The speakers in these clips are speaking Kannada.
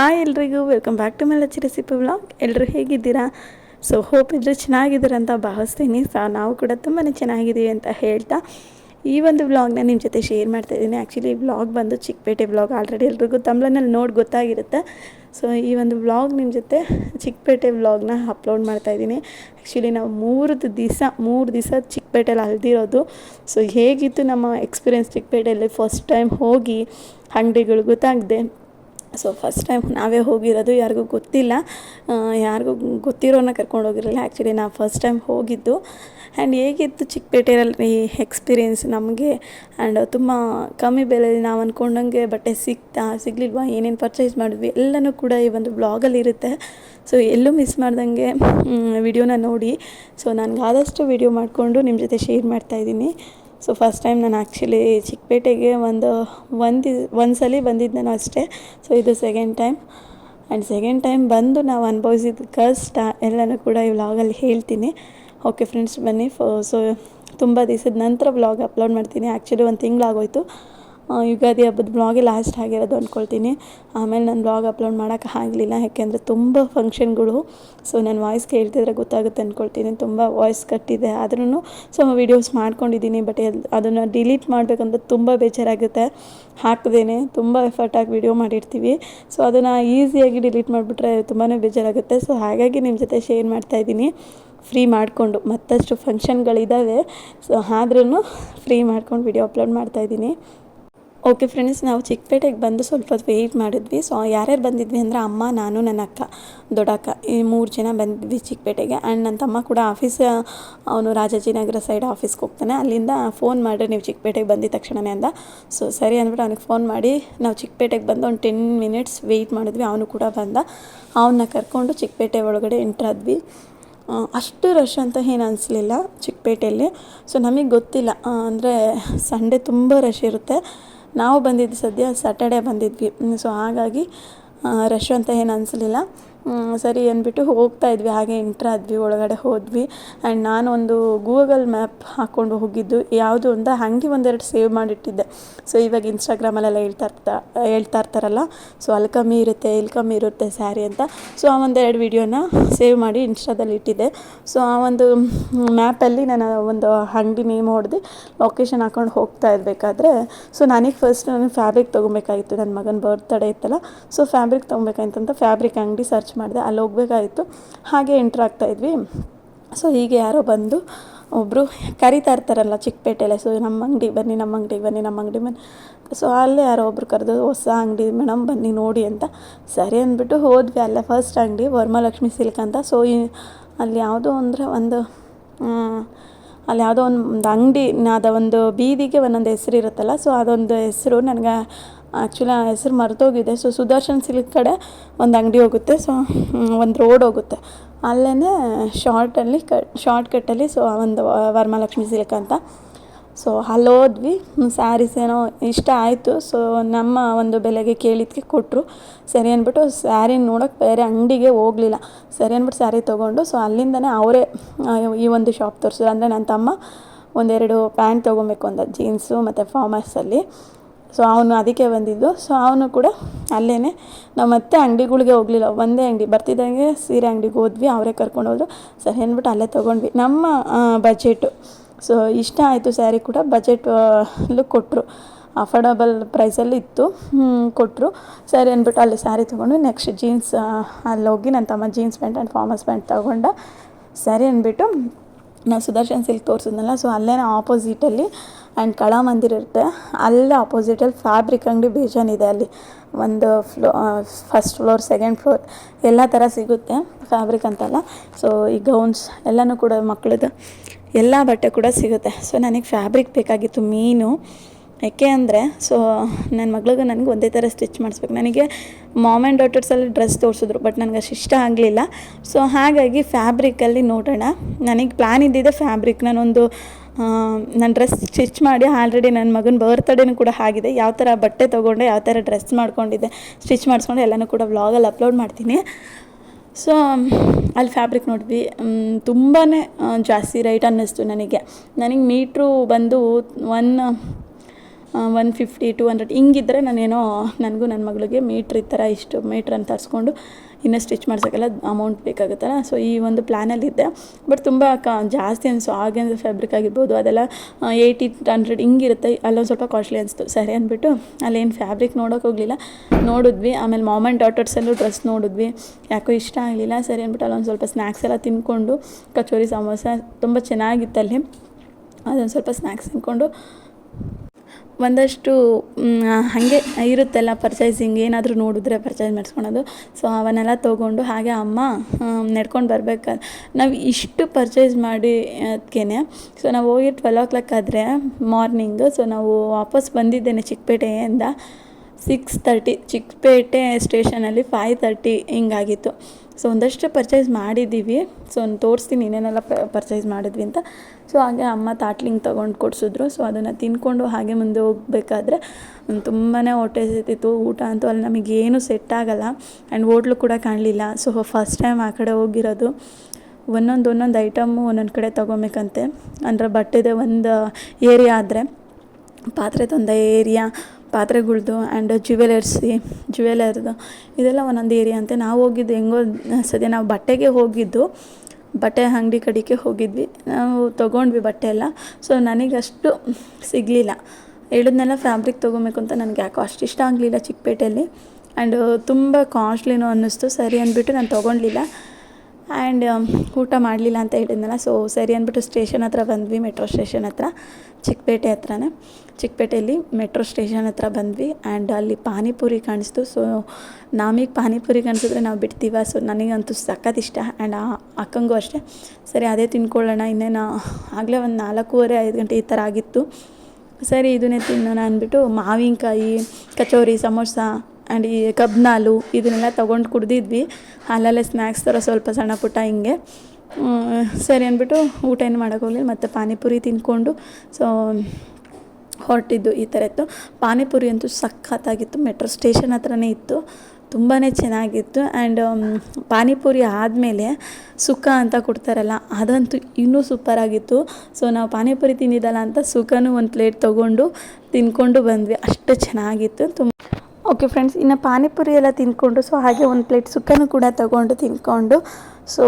ಹಾಯ್ ಎಲ್ರಿಗೂ welcome back to my Lacchi recipe vlog ಎಲ್ಲರೂ ಹೇಗಿದ್ದೀರಾ? ಸೊ ಹೋಪ್ ಇದ್ರೆ ಚೆನ್ನಾಗಿದ್ದೀರ ಅಂತ ಭಾವಿಸ್ತೀನಿ. ಸೊ ನಾವು ಕೂಡ ತುಂಬಾ ಚೆನ್ನಾಗಿದ್ದೀವಿ ಅಂತ ಹೇಳ್ತಾ ಈ ಒಂದು ವ್ಲಾಗ್ನ ನಿಮ್ಮ ಜೊತೆ ಶೇರ್ ಮಾಡ್ತಾ ಇದ್ದೀನಿ. ಆ್ಯಕ್ಚುಲಿ ವ್ಲಾಗ್ ಬಂದು ಚಿಕ್ಕಪೇಟೆ ವ್ಲಾಗ್ ಆಲ್ರೆಡಿ ಎಲ್ರಿಗೂ ತಮ್ಲನಲ್ಲಿ ನೋಡಿ ಗೊತ್ತಾಗಿರುತ್ತೆ. ಸೊ ಈ ಒಂದು ವ್ಲಾಗ್ ನಿಮ್ಮ ಜೊತೆ ಚಿಕ್ಕಪೇಟೆ ವ್ಲಾಗ್ನ ಅಪ್ಲೋಡ್ ಮಾಡ್ತಾ ಇದ್ದೀನಿ. ಆ್ಯಕ್ಚುಲಿ ನಾವು ಮೂರು ದಿವಸ ಮೂರು ದಿವಸ ಚಿಕ್ಕಪೇಟೆಯಲ್ಲಿ ಅಲ್ದಿರೋದು. ಸೊ ಹೇಗಿತ್ತು ನಮ್ಮ ಎಕ್ಸ್ಪೀರಿಯೆನ್ಸ್ ಚಿಕ್ಕಪೇಟೆಯಲ್ಲಿ ಫಸ್ಟ್ ಟೈಮ್ ಹೋಗಿ ಅಂಗಡಿಗಳು ಗೊತ್ತಾಗದೆ. ಸೊ ಫಸ್ಟ್ ಟೈಮ್ ನಾವೇ ಹೋಗಿರೋದು ಯಾರಿಗೂ ಗೊತ್ತಿಲ್ಲ. ಯಾರಿಗೂ ಗೊತ್ತಿರೋನ ಕರ್ಕೊಂಡು ಹೋಗಿರಲಿಲ್ಲ. ಆ್ಯಕ್ಚುಲಿ ನಾವು ಫಸ್ಟ್ ಟೈಮ್ ಹೋಗಿದ್ದು. ಆ್ಯಂಡ್ ಹೇಗಿತ್ತು ಚಿಕ್ಕಪೇಟೆಯಲ್ಲಿ ಎಕ್ಸ್ಪೀರಿಯೆನ್ಸ್ ನಮಗೆ? ಆ್ಯಂಡ್ ತುಂಬ ಕಮ್ಮಿ ಬೆಲೆಯಲ್ಲಿ ನಾವು ಅಂದ್ಕೊಂಡಂಗೆ ಬಟ್ಟೆ ಸಿಗ್ತಾ, ಸಿಗ್ಲಿಲ್ವಾ? ಏನೇನು ಪರ್ಚೇಸ್ ಮಾಡಿದ್ವಿ? ಎಲ್ಲನೂ ಕೂಡ ಈ ಒಂದು ಬ್ಲಾಗಲ್ಲಿ ಇರುತ್ತೆ. ಸೊ ಎಲ್ಲೂ ಮಿಸ್ ಮಾಡ್ದಂಗೆ ವಿಡಿಯೋನ ನೋಡಿ. ಸೊ ನನಗಾದಷ್ಟು ವಿಡಿಯೋ ಮಾಡಿಕೊಂಡು ನಿಮ್ಮ ಜೊತೆ ಶೇರ್ ಮಾಡ್ತಾಯಿದ್ದೀನಿ ಸೊ ಫಸ್ಟ್ ಟೈಮ್ ನಾನು ಆ್ಯಕ್ಚುಲಿ ಚಿಕ್ಕಪೇಟೆಗೆ ಒಂದು ಒಂದು ಒಂದು ಸಲ ಬಂದಿದ್ದು ನಾನು ಅಷ್ಟೇ. ಸೊ ಇದು second time and second time ಬಂದು ನಾವು ಅನುಭವಿಸಿದ ಕಷ್ಟ ಎಲ್ಲನೂ ಕೂಡ ಈ ವ್ಲಾಗಲ್ಲಿ ಹೇಳ್ತೀನಿ. ಓಕೆ ಫ್ರೆಂಡ್ಸ್ ಬನ್ನಿ. ಫೋ ಸೊ ತುಂಬ ದಿವಸದ ನಂತರ ವ್ಲಾಗ್ ಅಪ್ಲೋಡ್ ಮಾಡ್ತೀನಿ. ಆ್ಯಕ್ಚುಲಿ ಒಂದು ತಿಂಗಳಾಗೋಯ್ತು. ಯುಗಾದಿ ಹಬ್ಬದ ಬ್ಲಾಗೇ ಲಾಸ್ಟ್ ಆಗಿರೋದು ಅಂದ್ಕೊಳ್ತೀನಿ ಆಮೇಲೆ ನಾನು ಬ್ಲಾಗ್ ಅಪ್ಲೋಡ್ ಮಾಡೋಕೆ ಆಗಲಿಲ್ಲ, ಯಾಕೆಂದರೆ ತುಂಬ ಫಂಕ್ಷನ್ಗಳು ಸೊ ನನ್ನ ವಾಯ್ಸ್ ಕೇಳ್ತಿದ್ರೆ ಗೊತ್ತಾಗುತ್ತೆ ಅಂದ್ಕೊಳ್ತೀನಿ ತುಂಬ ವಾಯ್ಸ್ ಕಟ್ಟಿದೆ ಆದ್ರೂ ಸೊ ವೀಡಿಯೋಸ್ ಮಾಡ್ಕೊಂಡಿದ್ದೀನಿ ಬಟ್ ಅದನ್ನು ಡಿಲೀಟ್ ಮಾಡಬೇಕಂತ ತುಂಬ ಬೇಜಾರಾಗುತ್ತೆ. ಹಾಕ್ದೇನೆ ತುಂಬ ಎಫರ್ಟ್ ಆಗಿ ವೀಡಿಯೋ ಮಾಡಿರ್ತೀವಿ. ಸೊ ಅದನ್ನು ಈಸಿಯಾಗಿ ಡಿಲೀಟ್ ಮಾಡಿಬಿಟ್ರೆ ತುಂಬಾ ಬೇಜಾರಾಗುತ್ತೆ. ಸೊ ಹಾಗಾಗಿ ನಿಮ್ಮ ಜೊತೆ ಶೇರ್ ಮಾಡ್ತಾಯಿದ್ದೀನಿ ಫ್ರೀ ಮಾಡಿಕೊಂಡು ಮತ್ತಷ್ಟು ಫಂಕ್ಷನ್ಗಳಿದ್ದಾವೆ ಸೊ ಆದ್ರೂ ಫ್ರೀ ಮಾಡ್ಕೊಂಡು ವಿಡಿಯೋ ಅಪ್ಲೋಡ್ ಮಾಡ್ತಾಯಿದ್ದೀನಿ ಓಕೆ ಫ್ರೆಂಡ್ಸ್ ನಾವು ಚಿಕ್ಕಪೇಟೆಗೆ ಬಂದು ಸ್ವಲ್ಪ ಹೊತ್ತು ವೆಯ್ಟ್ ಮಾಡಿದ್ವಿ. ಸೊ ಯಾರ್ಯಾರು ಬಂದಿದ್ವಿ ಅಂದರೆ ಅಮ್ಮ, ನಾನು, ನನ್ನ ಅಕ್ಕ, ದೊಡ್ಡಕ್ಕ ಈ ಮೂರು ಜನ ಬಂದಿದ್ವಿ ಚಿಕ್ಕಪೇಟೆಗೆ. ಆ್ಯಂಡ್ ನನ್ನ ತಮ್ಮ ಕೂಡ ಆಫೀಸ್ ಅವನು ರಾಜಾಜಿನಗರ ಸೈಡ್ ಆಫೀಸ್ಗೆ ಹೋಗ್ತಾನೆ. ಅಲ್ಲಿಂದ ಫೋನ್ ಮಾಡಿರಿ ನೀವು ಚಿಕ್ಕಪೇಟೆಗೆ ಬಂದಿದ್ದ ತಕ್ಷಣವೇ ಅಂದ ಸೊ ಸರಿ ಅಂದ್ಬಿಟ್ಟು ಅವನಿಗೆ ಫೋನ್ ಮಾಡಿ, ನಾವು ಚಿಕ್ಕಪೇಟೆಗೆ ಬಂದು ಒಂದು ಟೆನ್ ಮಿನಿಟ್ಸ್ ವೆಯ್ಟ್ ಮಾಡಿದ್ವಿ. ಅವನು ಕೂಡ ಬಂದ. ಅವನ್ನ ಕರ್ಕೊಂಡು ಚಿಕ್ಕಪೇಟೆ ಒಳಗಡೆ ಎಂಟ್ರಾದ್ವಿ ಅಷ್ಟು ರಶ್ ಅಂತ ಏನು ಅನಿಸ್ಲಿಲ್ಲ ಚಿಕ್ಕಪೇಟೆಯಲ್ಲಿ. ಸೊ ನಮಗೆ ಗೊತ್ತಿಲ್ಲ. ಅಂದರೆ ಸಂಡೇ ತುಂಬ ರಶ್ ಇರುತ್ತೆ. ನಾವು ಬಂದಿದ್ದು ಸದ್ಯ ಸ್ಯಾಟರ್ಡೇ ಬಂದಿದ್ವಿ. ಸೊ ಹಾಗಾಗಿ ರಶ್ ಅಂತ ಏನು ಅನಿಸ್ಲಿಲ್ಲ. ಸರಿ ಅಂದ್ಬಿಟ್ಟು ಹೋಗ್ತಾ ಇದ್ವಿ. ಹಾಗೆ ಎಂಟ್ರಾದ್ವಿ ಒಳಗಡೆ ಹೋದ್ವಿ. ಆ್ಯಂಡ್ ನಾನು ಒಂದು ಗೂಗಲ್ ಮ್ಯಾಪ್ ಹಾಕ್ಕೊಂಡು ಹೋಗಿದ್ದು. ಯಾವುದು ಅಂತ ಹಾಗೆ ಒಂದೆರಡು ಸೇವ್ ಮಾಡಿಟ್ಟಿದ್ದೆ. ಸೊ ಇವಾಗ ಇನ್ಸ್ಟಾಗ್ರಾಮಲ್ಲೆಲ್ಲ ಹೇಳ್ತಾ ಇರ್ತಾ, ಹೇಳ್ತಾ ಇರ್ತಾರಲ್ಲ ಸೊ ಅಲ್ಲಿ ಕಮ್ಮಿ ಇರುತ್ತೆ, ಇಲ್ಲಿ ಕಮ್ಮಿ ಇರುತ್ತೆ ಸ್ಯಾರಿ ಅಂತ. ಸೊ ಆ ಒಂದೆರಡು ವೀಡಿಯೋನ ಸೇವ್ ಮಾಡಿ ಇನ್ಸ್ಟಾದಲ್ಲಿ ಇಟ್ಟಿದ್ದೆ. ಸೊ ಆ ಒಂದು ಮ್ಯಾಪಲ್ಲಿ ನಾನು ಒಂದು ಅಂಗಡಿ ನೇಮ್ ಹೊಡೆದು ಲೊಕೇಶನ್ ಹಾಕೊಂಡು ಹೋಗ್ತಾ ಇರಬೇಕಾದ್ರೆ ಸೊ ನನಗೆ ಫಸ್ಟ್ ನಾನು ಫ್ಯಾಬ್ರಿಕ್ ತೊಗೊಬೇಕಾಗಿತ್ತು. ನನ್ನ ಮಗನ ಬರ್ತ್ಡೇ ಇತ್ತಲ್ಲ ಸೊ ಫ್ಯಾಬ್ರಿಕ್ ತೊಗೊಬೇಕಾಯ್ತಂತ ಫ್ಯಾಬ್ರಿಕ್ ಅಂಗಡಿ ಸರ್ಚ್ ಮಾಡಿದೆ, ಅಲ್ಲಿ ಹೋಗ್ಬೇಕಾಗಿತ್ತು. ಹಾಗೆ ಎಂಟ್ರ್ ಆಗ್ತಾ ಇದ್ವಿ. ಸೊ ಹೀಗೆ ಯಾರೋ ಬಂದು ಒಬ್ಬರು ಕರಿತಾ ಇರ್ತಾರಲ್ಲ ಚಿಕ್ಕಪೇಟೆಲೆ. ಸೊ ನಮ್ಮ ಅಂಗಡಿಗೆ ಬನ್ನಿ, ನಮ್ಮ ಅಂಗಡಿಗೆ ಬನ್ನಿ, ನಮ್ಮ ಅಂಗಡಿ ಬನ್ನಿ. ಸೊ ಅಲ್ಲೇ ಯಾರೋ ಒಬ್ರು ಕರೆದು, ಹೊಸ ಅಂಗಡಿ ಮೇಡಮ್ ಬನ್ನಿ ನೋಡಿ ಅಂತ. ಸರಿ ಅಂದ್ಬಿಟ್ಟು ಹೋದ್ವಿ ಅಲ್ಲೇ ಫಸ್ಟ್ ಅಂಗಡಿ, ವರ್ಮಲಕ್ಷ್ಮಿ ಸಿಲ್ಕ್ ಅಂತ. ಸೊ ಅಲ್ಲಿ ಯಾವುದೋ ಅಂದರೆ ಒಂದು ಅಲ್ಲಿ ಯಾವುದೋ ಒಂದು ಅಂಗಡಿ ಅದ ಒಂದು ಬೀದಿಗೆ ಒಂದೊಂದು ಹೆಸರು ಇರುತ್ತಲ್ಲ. ಸೊ ಅದೊಂದು ಹೆಸರು. ನನಗೆ ಆ್ಯಕ್ಚುಲಿ ಆ ಹೆಸರು ಮರ್ತೋಗಿದೆ. ಸೊ ಸುದರ್ಶನ್ ಸಿಲ್ಕ್ ಕಡೆ ಒಂದು ಅಂಗಡಿ ಹೋಗುತ್ತೆ. ಸೊ ಒಂದು ರೋಡ್ ಹೋಗುತ್ತೆ. ಅಲ್ಲೇ ಶಾರ್ಟಲ್ಲಿ ಕಟ್ ಶಾರ್ಟ್ ಕಟ್ಟಲ್ಲಿ ಸೊ ಒಂದು ವರಮಹಾಲಕ್ಷ್ಮಿ ಸಿಲ್ಕ್ ಅಂತ. ಸೊ ಅಲ್ಲಿ ಹೋದ್ವಿ ಸ್ಯಾರೀಸ್ ಏನೋ ಇಷ್ಟ ಆಯಿತು. ಸೊ ನಮ್ಮ ಒಂದು ಬೆಲೆಗೆ ಕೇಳಿದ್ದಕ್ಕೆ ಕೊಟ್ಟರು ಸರಿ ಅಂದ್ಬಿಟ್ಟು ಸ್ಯಾರಿ ನೋಡೋಕೆ ಬೇರೆ ಅಂಗಡಿಗೆ ಹೋಗಲಿಲ್ಲ. ಸರಿ ಅಂದ್ಬಿಟ್ಟು ಸ್ಯಾರಿ ತೊಗೊಂಡು ಸೊ ಅಲ್ಲಿಂದನೇ ಅವರೇ ಈ ಒಂದು ಶಾಪ್ ತೋರಿಸಿದ್ರು. ಅಂದರೆ ನನ್ನ ತಮ್ಮ ಒಂದೆರಡು ಪ್ಯಾಂಟ್ ತೊಗೊಬೇಕು ಅಂದ ಜೀನ್ಸು ಮತ್ತು ಫಾರ್ಮರ್ಸಲ್ಲಿ ಸೊ ಅವನು ಅದಕ್ಕೆ ಬಂದಿದ್ದು. ಸೊ ಅವನು ಕೂಡ ಅಲ್ಲೇ ನಾವು ಮತ್ತೆ ಅಂಗಡಿಗಳಿಗೆ ಹೋಗಲಿಲ್ಲ. ಒಂದೇ ಅಂಗಡಿ, ಬರ್ತಿದ್ದಂಗೆ ಸೀರೆ ಅಂಗಡಿಗೆ ಹೋದ್ವಿ, ಅವರೇ ಕರ್ಕೊಂಡು ಹೋದ್ರು. ಸರಿ ಅಂದ್ಬಿಟ್ಟು ಅಲ್ಲೇ ತೊಗೊಂಡ್ವಿ. ನಮ್ಮ ಬಜೆಟು ಸೊ ಇಷ್ಟ ಆಯಿತು ಸ್ಯಾರಿ ಕೂಡ ಬಜೆಟ್ ಅಲ್ಲೂ ಕೊಟ್ಟರು ಅಫೋರ್ಡಬಲ್ ಪ್ರೈಸಲ್ಲಿ ಇತ್ತು. ಕೊಟ್ಟರು ಸರಿ ಅಂದ್ಬಿಟ್ಟು ಅಲ್ಲಿ ಸ್ಯಾರಿ ತೊಗೊಂಡು ನೆಕ್ಸ್ಟ್ ಜೀನ್ಸ್ ಅಲ್ಲಿ ಹೋಗಿ ನನ್ನ ತಮ್ಮ jeans pant and formals pant ತೊಗೊಂಡ. ಸರಿ ಅಂದ್ಬಿಟ್ಟು ನಾವು ಸುದರ್ಶನ್ ಸಿಲ್ಕ್ ತೋರಿಸಿದ್ನಲ್ಲ, ಸೊ ಅಲ್ಲೇ ಆಪೋಸಿಟಲ್ಲಿ ಆ್ಯಂಡ್ ಕಳಾ ಮಂದಿರ ಇರುತ್ತೆ. ಅಲ್ಲೇ ಅಪೋಸಿಟಲ್ಲಿ ಫ್ಯಾಬ್ರಿಕ್ ಅಂಗಡಿ ಇದೆ ಅಲ್ಲಿ. ಒಂದು ಫ್ಲೋ ಫಸ್ಟ್ ಫ್ಲೋರ್ ಸೆಕೆಂಡ್ ಫ್ಲೋರ್ ಎಲ್ಲ ಥರ ಸಿಗುತ್ತೆ ಫ್ಯಾಬ್ರಿಕ್ ಅಂತಲ್ಲ. ಸೊ ಈ ಗೌನ್ಸ್ ಎಲ್ಲನೂ ಕೂಡ ಮಕ್ಕಳದ್ದು ಎಲ್ಲ ಬಟ್ಟೆ ಕೂಡ ಸಿಗುತ್ತೆ. ಸೊ ನನಗೆ ಫ್ಯಾಬ್ರಿಕ್ ಬೇಕಾಗಿತ್ತು ಮೀನು. ಯಾಕೆ ಅಂದರೆ ಸೊ ನನ್ನ ಮಗಳಿಗೂ ನನಗೆ ಒಂದೇ ಥರ ಸ್ಟಿಚ್ ಮಾಡಿಸ್ಬೇಕು. ನನಗೆ ಮಾಮ್ ಆ್ಯಂಡ್ ಡಾಟರ್ಸಲ್ಲಿ ಡ್ರೆಸ್ ತೋರಿಸಿದ್ರು ಬಟ್ ನನಗೆ ಅಷ್ಟು ಇಷ್ಟ ಆಗಲಿಲ್ಲ. ಸೊ ಹಾಗಾಗಿ ಫ್ಯಾಬ್ರಿಕಲ್ಲಿ ನೋಡೋಣ. ನನಗೆ ಪ್ಲ್ಯಾನ್ ಇದ್ದಿದ್ದೆ ಫ್ಯಾಬ್ರಿಕ್ ನಾನೊಂದು ನನ್ನ ಡ್ರೆಸ್ ಸ್ಟಿಚ್ ಮಾಡಿ ಆಲ್ರೆಡಿ ನನ್ನ ಮಗನ ಬರ್ತ್ಡೇನೂ ಕೂಡ ಆಗಿದೆ. ಯಾವ ಥರ ಬಟ್ಟೆ ತೊಗೊಂಡೆ, ಯಾವ ಥರ ಡ್ರೆಸ್ ಮಾಡ್ಕೊಂಡಿದ್ದೆ ಸ್ಟಿಚ್ ಮಾಡಿಸ್ಕೊಂಡು, ಎಲ್ಲನೂ ಕೂಡ ವ್ಲಾಗಲ್ಲಿ ಅಪ್ಲೋಡ್ ಮಾಡ್ತೀನಿ. ಸೊ ಅಲ್ಲಿ ಫ್ಯಾಬ್ರಿಕ್ ನೋಡಿದ್ವಿ. ತುಂಬಾ ಜಾಸ್ತಿ ರೈಟ್ ಅನ್ನಿಸ್ತು ನನಗೆ. ನನಗೆ ಮೀಟ್ರು ಬಂದು one one fifty to hundred ಹಿಂಗಿದ್ರೆ ನಾನೇನೋ, ನನಗೂ ನನ್ನ ಮಗಳಿಗೆ ಮೀಟ್ರ್ ಈ ಥರ ಇಷ್ಟು ಮೀಟ್ರನ್ನು ತರಿಸ್ಕೊಂಡು ಇನ್ನೂ ಸ್ಟಿಚ್ ಮಾಡ್ಸೋಕ್ಕೆಲ್ಲ ಅಮೌಂಟ್ ಬೇಕಾಗುತ್ತಲ್ಲ? ಸೊ ಈ ಒಂದು ಪ್ಲ್ಯಾನಲ್ಲಿದ್ದೆ ಬಟ್ ತುಂಬ ಕ, ಜಾಸ್ತಿ ಅನಿಸು ಆಗೇನು ಫ್ಯಾಬ್ರಿಕ್ ಆಗಿರ್ಬೋದು, ಅದೆಲ್ಲ ಏಯ್ಟಿ ಹಂಡ್ರೆಡ್ ಹಿಂಗಿರುತ್ತೆ. ಅಲ್ಲೊಂದು ಸ್ವಲ್ಪ ಕಾಸ್ಟ್ಲಿ ಅನಿಸ್ತು. ಸರಿ ಅಂದ್ಬಿಟ್ಟು, ಅಲ್ಲೇನು ಫ್ಯಾಬ್ರಿಕ್ ನೋಡೋಕೆ ಹೋಗಲಿಲ್ಲ. ನೋಡಿದ್ವಿ. ಆಮೇಲೆ ಮಾಮನ್ ಡಾಟರ್ಸಲ್ಲೂ ಡ್ರೆಸ್ ನೋಡಿದ್ವಿ. ಯಾಕೋ ಇಷ್ಟ ಆಗಲಿಲ್ಲ. ಸರಿ ಅಂದ್ಬಿಟ್ಟು ಅಲ್ಲೊಂದು ಸ್ವಲ್ಪ ಸ್ನ್ಯಾಕ್ಸ್ ಎಲ್ಲ ತಿಂದ್ಕೊಂಡು ಕಚೋರಿ, ಸಮೋಸ, ತುಂಬ ಚೆನ್ನಾಗಿತ್ತು ಅಲ್ಲಿ ಅದೊಂದು ಸ್ವಲ್ಪ ಸ್ನ್ಯಾಕ್ಸ್ ತಿಂದ್ಕೊಂಡು ಒಂದಷ್ಟು ಹಾಗೆ ಇರುತ್ತಲ್ಲ ಪರ್ಚೇಸಿಂಗ್ ಏನಾದರೂ ನೋಡಿದ್ರೆ ಪರ್ಚೇಸ್ ಮಾಡಿಸ್ಕೊಳೋದು. ಸೊ ಅವನ್ನೆಲ್ಲ ತೊಗೊಂಡು ಹಾಗೆ ಅಮ್ಮ ನಡ್ಕೊಂಡು ಬರ್ಬೇಕಾದ್ರೆ ನಾವು ಇಷ್ಟು ಪರ್ಚೇಸ್ ಮಾಡಿ ಅದಕ್ಕೇನೆ ಸೊ ನಾವು ಹೋಗಿ ಟ್ವೆಲ್ ಓ ಕ್ಲಾಕ್ ಆದರೆ ಮಾರ್ನಿಂಗ್ ಸೊ ನಾವು ವಾಪಸ್ ಬಂದಿದ್ದೇನೆ ಚಿಕ್ಕಪೇಟೆಯಿಂದ ಸಿಕ್ಸ್ ತರ್ಟಿ ಚಿಕ್ಕಪೇಟೆ ಸ್ಟೇಷನಲ್ಲಿ ಫೈವ್ ತರ್ಟಿ ಹಿಂಗಾಗಿತ್ತು. ಸೊ ಒಂದಷ್ಟು ಪರ್ಚೇಸ್ ಮಾಡಿದ್ದೀವಿ. ಸೊ ಒಂದು ತೋರಿಸ್ತೀನಿ ಏನೇನೆಲ್ಲ ಪರ್ಚೇಸ್ ಮಾಡಿದ್ವಿ ಅಂತ. ಸೊ ಹಾಗೆ ಅಮ್ಮ ತಾಟ್ಲಿಂಗ್ ತೊಗೊಂಡು ಕೊಡಿಸಿದ್ರು. ಸೊ ಅದನ್ನು ತಿನ್ಕೊಂಡು ಹಾಗೆ ಮುಂದೆ ಹೋಗಬೇಕಾದ್ರೆ ತುಂಬಾ ಹೊಟ್ಟೆ ಹಸಿತಿತ್ತು ಊಟ ಅಂತೂ ಅಲ್ಲಿ ನಮಗೇನು ಸೆಟ್ ಆಗಲ್ಲ. ಆ್ಯಂಡ್ ಹೋಟ್ಲು ಕೂಡ ಕಾಣಲಿಲ್ಲ. ಸೊ ಫಸ್ಟ್ ಟೈಮ್ ಆ ಕಡೆ ಹೋಗಿರೋದು. ಒಂದೊಂದು ಒಂದೊಂದು ಐಟಮು ಒಂದೊಂದು ಕಡೆ ತೊಗೊಬೇಕಂತೆ. ಅಂದರೆ ಬಟ್ಟೆದೇ ಒಂದು ಏರಿಯಾ ಆದರೆ ಪಾತ್ರೆ ತಂದ ಏರಿಯಾ ಪಾತ್ರೆಗಳ್ದು ಆ್ಯಂಡ್ ಜ್ಯುವೆಲರ್ಸಿ ಜ್ಯುವೆಲರ್ದು ಇದೆಲ್ಲ ಒಂದೊಂದು ಏರಿಯಾ ಅಂತೆ. ನಾವು ಹೋಗಿದ್ದು ಹೆಂಗೋ ಸದ್ಯ ನಾವು ಬಟ್ಟೆಗೆ ಹೋಗಿದ್ದು. ಬಟ್ಟೆ ಅಂಗಡಿ ಕಡೆಗೆ ಹೋಗಿದ್ವಿ. ನಾವು ತೊಗೊಂಡ್ವಿ ಬಟ್ಟೆ ಎಲ್ಲ. ಸೊ ಅಷ್ಟು ಸಿಗಲಿಲ್ಲ. ಹೇಳಿದ್ನೆಲ್ಲ ಫ್ಯಾಬ್ರಿಕ್ ತೊಗೊಬೇಕು ಅಂತ ನನಗೆ ಯಾಕೋ ಅಷ್ಟು ಇಷ್ಟ ಆಗಲಿಲ್ಲ ಚಿಕ್ಕಪೇಟೆಯಲ್ಲಿ. ಆ್ಯಂಡ್ ತುಂಬ ಕಾಸ್ಟ್ಲಿನೂ ಅನ್ನಿಸ್ತು. ಸರಿ ಅಂದ್ಬಿಟ್ಟು ನಾನು ತೊಗೊಳ್ಲಿಲ್ಲ ಆ್ಯಂಡ್ ಊಟ ಮಾಡಲಿಲ್ಲ ಅಂತ ಹೇಳಿದ್ನಲ್ಲ ಸೊ ಸರಿ ಅಂದ್ಬಿಟ್ಟು ಸ್ಟೇಷನ್ ಹತ್ರ ಬಂದ್ವಿ, ಮೆಟ್ರೋ ಸ್ಟೇಷನ್ ಹತ್ರ, ಚಿಕ್ಕಪೇಟೆ ಹತ್ರನೇ. ಚಿಕ್ಕಪೇಟೆಯಲ್ಲಿ ಮೆಟ್ರೋ ಸ್ಟೇಷನ್ ಹತ್ರ ಬಂದ್ವಿ, ಆ್ಯಂಡ್ ಅಲ್ಲಿ ಪಾನಿಪುರಿ ಕಾಣಿಸ್ತು ಸೊ ನಮಗೆ ಪಾನಿಪುರಿ ಕಾಣಿಸಿದ್ರೆ ನಾವು ಬಿಡ್ತೀವ ಸೊ ನನಗಂತೂ ಸಖತ್ ಇಷ್ಟ, ಆ್ಯಂಡ್ ಅಕ್ಕಂಗೂ ಅಷ್ಟೇ. ಸರಿ, ಅದೇ ತಿನ್ಕೊಳ್ಳೋಣ, ಇನ್ನೇನು ಆಗಲೇ ಒಂದು ನಾಲ್ಕೂವರೆ, ಐದು ಗಂಟೆ ಈ ಥರ ಆಗಿತ್ತು. ಸರಿ, ಇದನ್ನೇ ತಿನ್ನೋಣ ಅಂದ್ಬಿಟ್ಟು ಮಾವಿನಕಾಯಿ, ಕಚೋರಿ, ಸಮೋಸ ಆ್ಯಂಡ್ ಈ ಕಬ್ನಾಲು ಇದನ್ನೆಲ್ಲ ತೊಗೊಂಡು ಕುಡ್ದಿದ್ವಿ. ಅಲ್ಲಲ್ಲೇ ಸ್ನ್ಯಾಕ್ಸ್ ಥರ ಸ್ವಲ್ಪ ಸಣ್ಣ ಪುಟ್ಟ ಹಿಂಗೆ. ಸರಿ ಅಂದ್ಬಿಟ್ಟು ಊಟ ಏನು ಮಾಡೋಕೆ ಹೋಗಲಿಲ್ಲ. ಮತ್ತು ಪಾನಿಪುರಿ ತಿಂದ್ಕೊಂಡು ಸೊ ಹೊರಟಿದ್ದು ಈ ಥರ ಇತ್ತು. ಪಾನಿಪುರಿ ಅಂತೂ ಸಖತ್ತಾಗಿತ್ತು. ಮೆಟ್ರೋ ಸ್ಟೇಷನ್ ಹತ್ರನೇ ಇತ್ತು. ತುಂಬಾ ಚೆನ್ನಾಗಿತ್ತು. ಆ್ಯಂಡ್ ಪಾನಿಪುರಿ ಆದಮೇಲೆ ಸುಕ್ಕ ಅಂತ ಕೊಡ್ತಾರಲ್ಲ, ಅದಂತೂ ಇನ್ನೂ ಸೂಪರಾಗಿತ್ತು. ಸೊ ನಾವು ಪಾನಿಪುರಿ ತಿಂದಿದ್ದಲ್ಲ ಅಂತ ಸುಖನೂ ಒಂದು ಪ್ಲೇಟ್ ತೊಗೊಂಡು ತಿಂದ್ಕೊಂಡು ಬಂದ್ವಿ. ಅಷ್ಟು ಚೆನ್ನಾಗಿತ್ತು. ತುಂಬ ಓಕೆ ಫ್ರೆಂಡ್ಸ್ ಇನ್ನು ಪಾನಿಪುರಿ ಎಲ್ಲ ತಿಂದ್ಕೊಂಡು ಸೊ ಹಾಗೆ ಒಂದು ಪ್ಲೇಟ್ ಸುಕ್ಕನೂ ಕೂಡ ತಗೊಂಡು ತಿಂದ್ಕೊಂಡು ಸೊ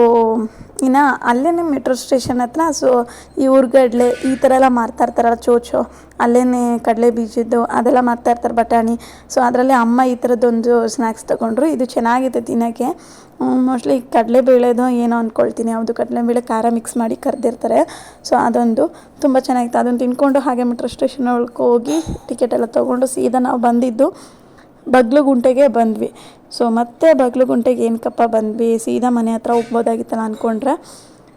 ಇನ್ನು ಅಲ್ಲೇ ಮೆಟ್ರೋ ಸ್ಟೇಷನ್ ಹತ್ರ ಸೊ ಈ ಉರ್ಗಡ್ಲೆ ಈ ಥರ ಎಲ್ಲ ಮಾರ್ತಾ ಇರ್ತಾರಲ್ಲ, ಚೋಚೋ ಅಲ್ಲೇ ಕಡಲೆ ಬೀಜದ್ದು ಅದೆಲ್ಲ ಮಾರ್ತಾ ಇರ್ತಾರೆ ಬಟಾಣಿ ಸೊ ಅದರಲ್ಲಿ ಅಮ್ಮ ಈ ಥರದ್ದೊಂದು ಸ್ನ್ಯಾಕ್ಸ್ ತೊಗೊಂಡ್ರು, ಇದು ಚೆನ್ನಾಗಿದೆ ತಿನ್ನೋಕ್ಕೆ. ಮೋಸ್ಟ್ಲಿ ಕಡಲೆಬೇಳೆದೋ ಏನೋ ಅಂದ್ಕೊಳ್ತೀನಿ ಯಾವುದು ಕಡಲೆಬೇಳೆ ಖಾರ ಮಿಕ್ಸ್ ಮಾಡಿ ಕರೆದಿರ್ತಾರೆ ಸೊ ಅದೊಂದು ತುಂಬ ಚೆನ್ನಾಗಿತ್ತು. ಅದನ್ನು ತಿನ್ಕೊಂಡು ಹಾಗೆ ಮೆಟ್ರೋ ಸ್ಟೇಷನ್ ಒಳಗೆ ಹೋಗಿ ಟಿಕೆಟ್ ಎಲ್ಲ ತೊಗೊಂಡು ಸೀದಾ ನಾವು ಬಂದಿದ್ದು ಬಗ್ಲುಗುಂಟೆಗೆ ಬಂದ್ವಿ. ಸೊ ಮತ್ತೆ ಬಗ್ಲುಗುಂಟೆಗೆ ಏನಕ್ಕಪ್ಪ ಬಂದ್ವಿ? ಸೀದಾ ಮನೆ ಹತ್ರ ಹೋಗ್ಬೋದಾಗಿತ್ತಲ್ಲ ಅಂದ್ಕೊಂಡ್ರೆ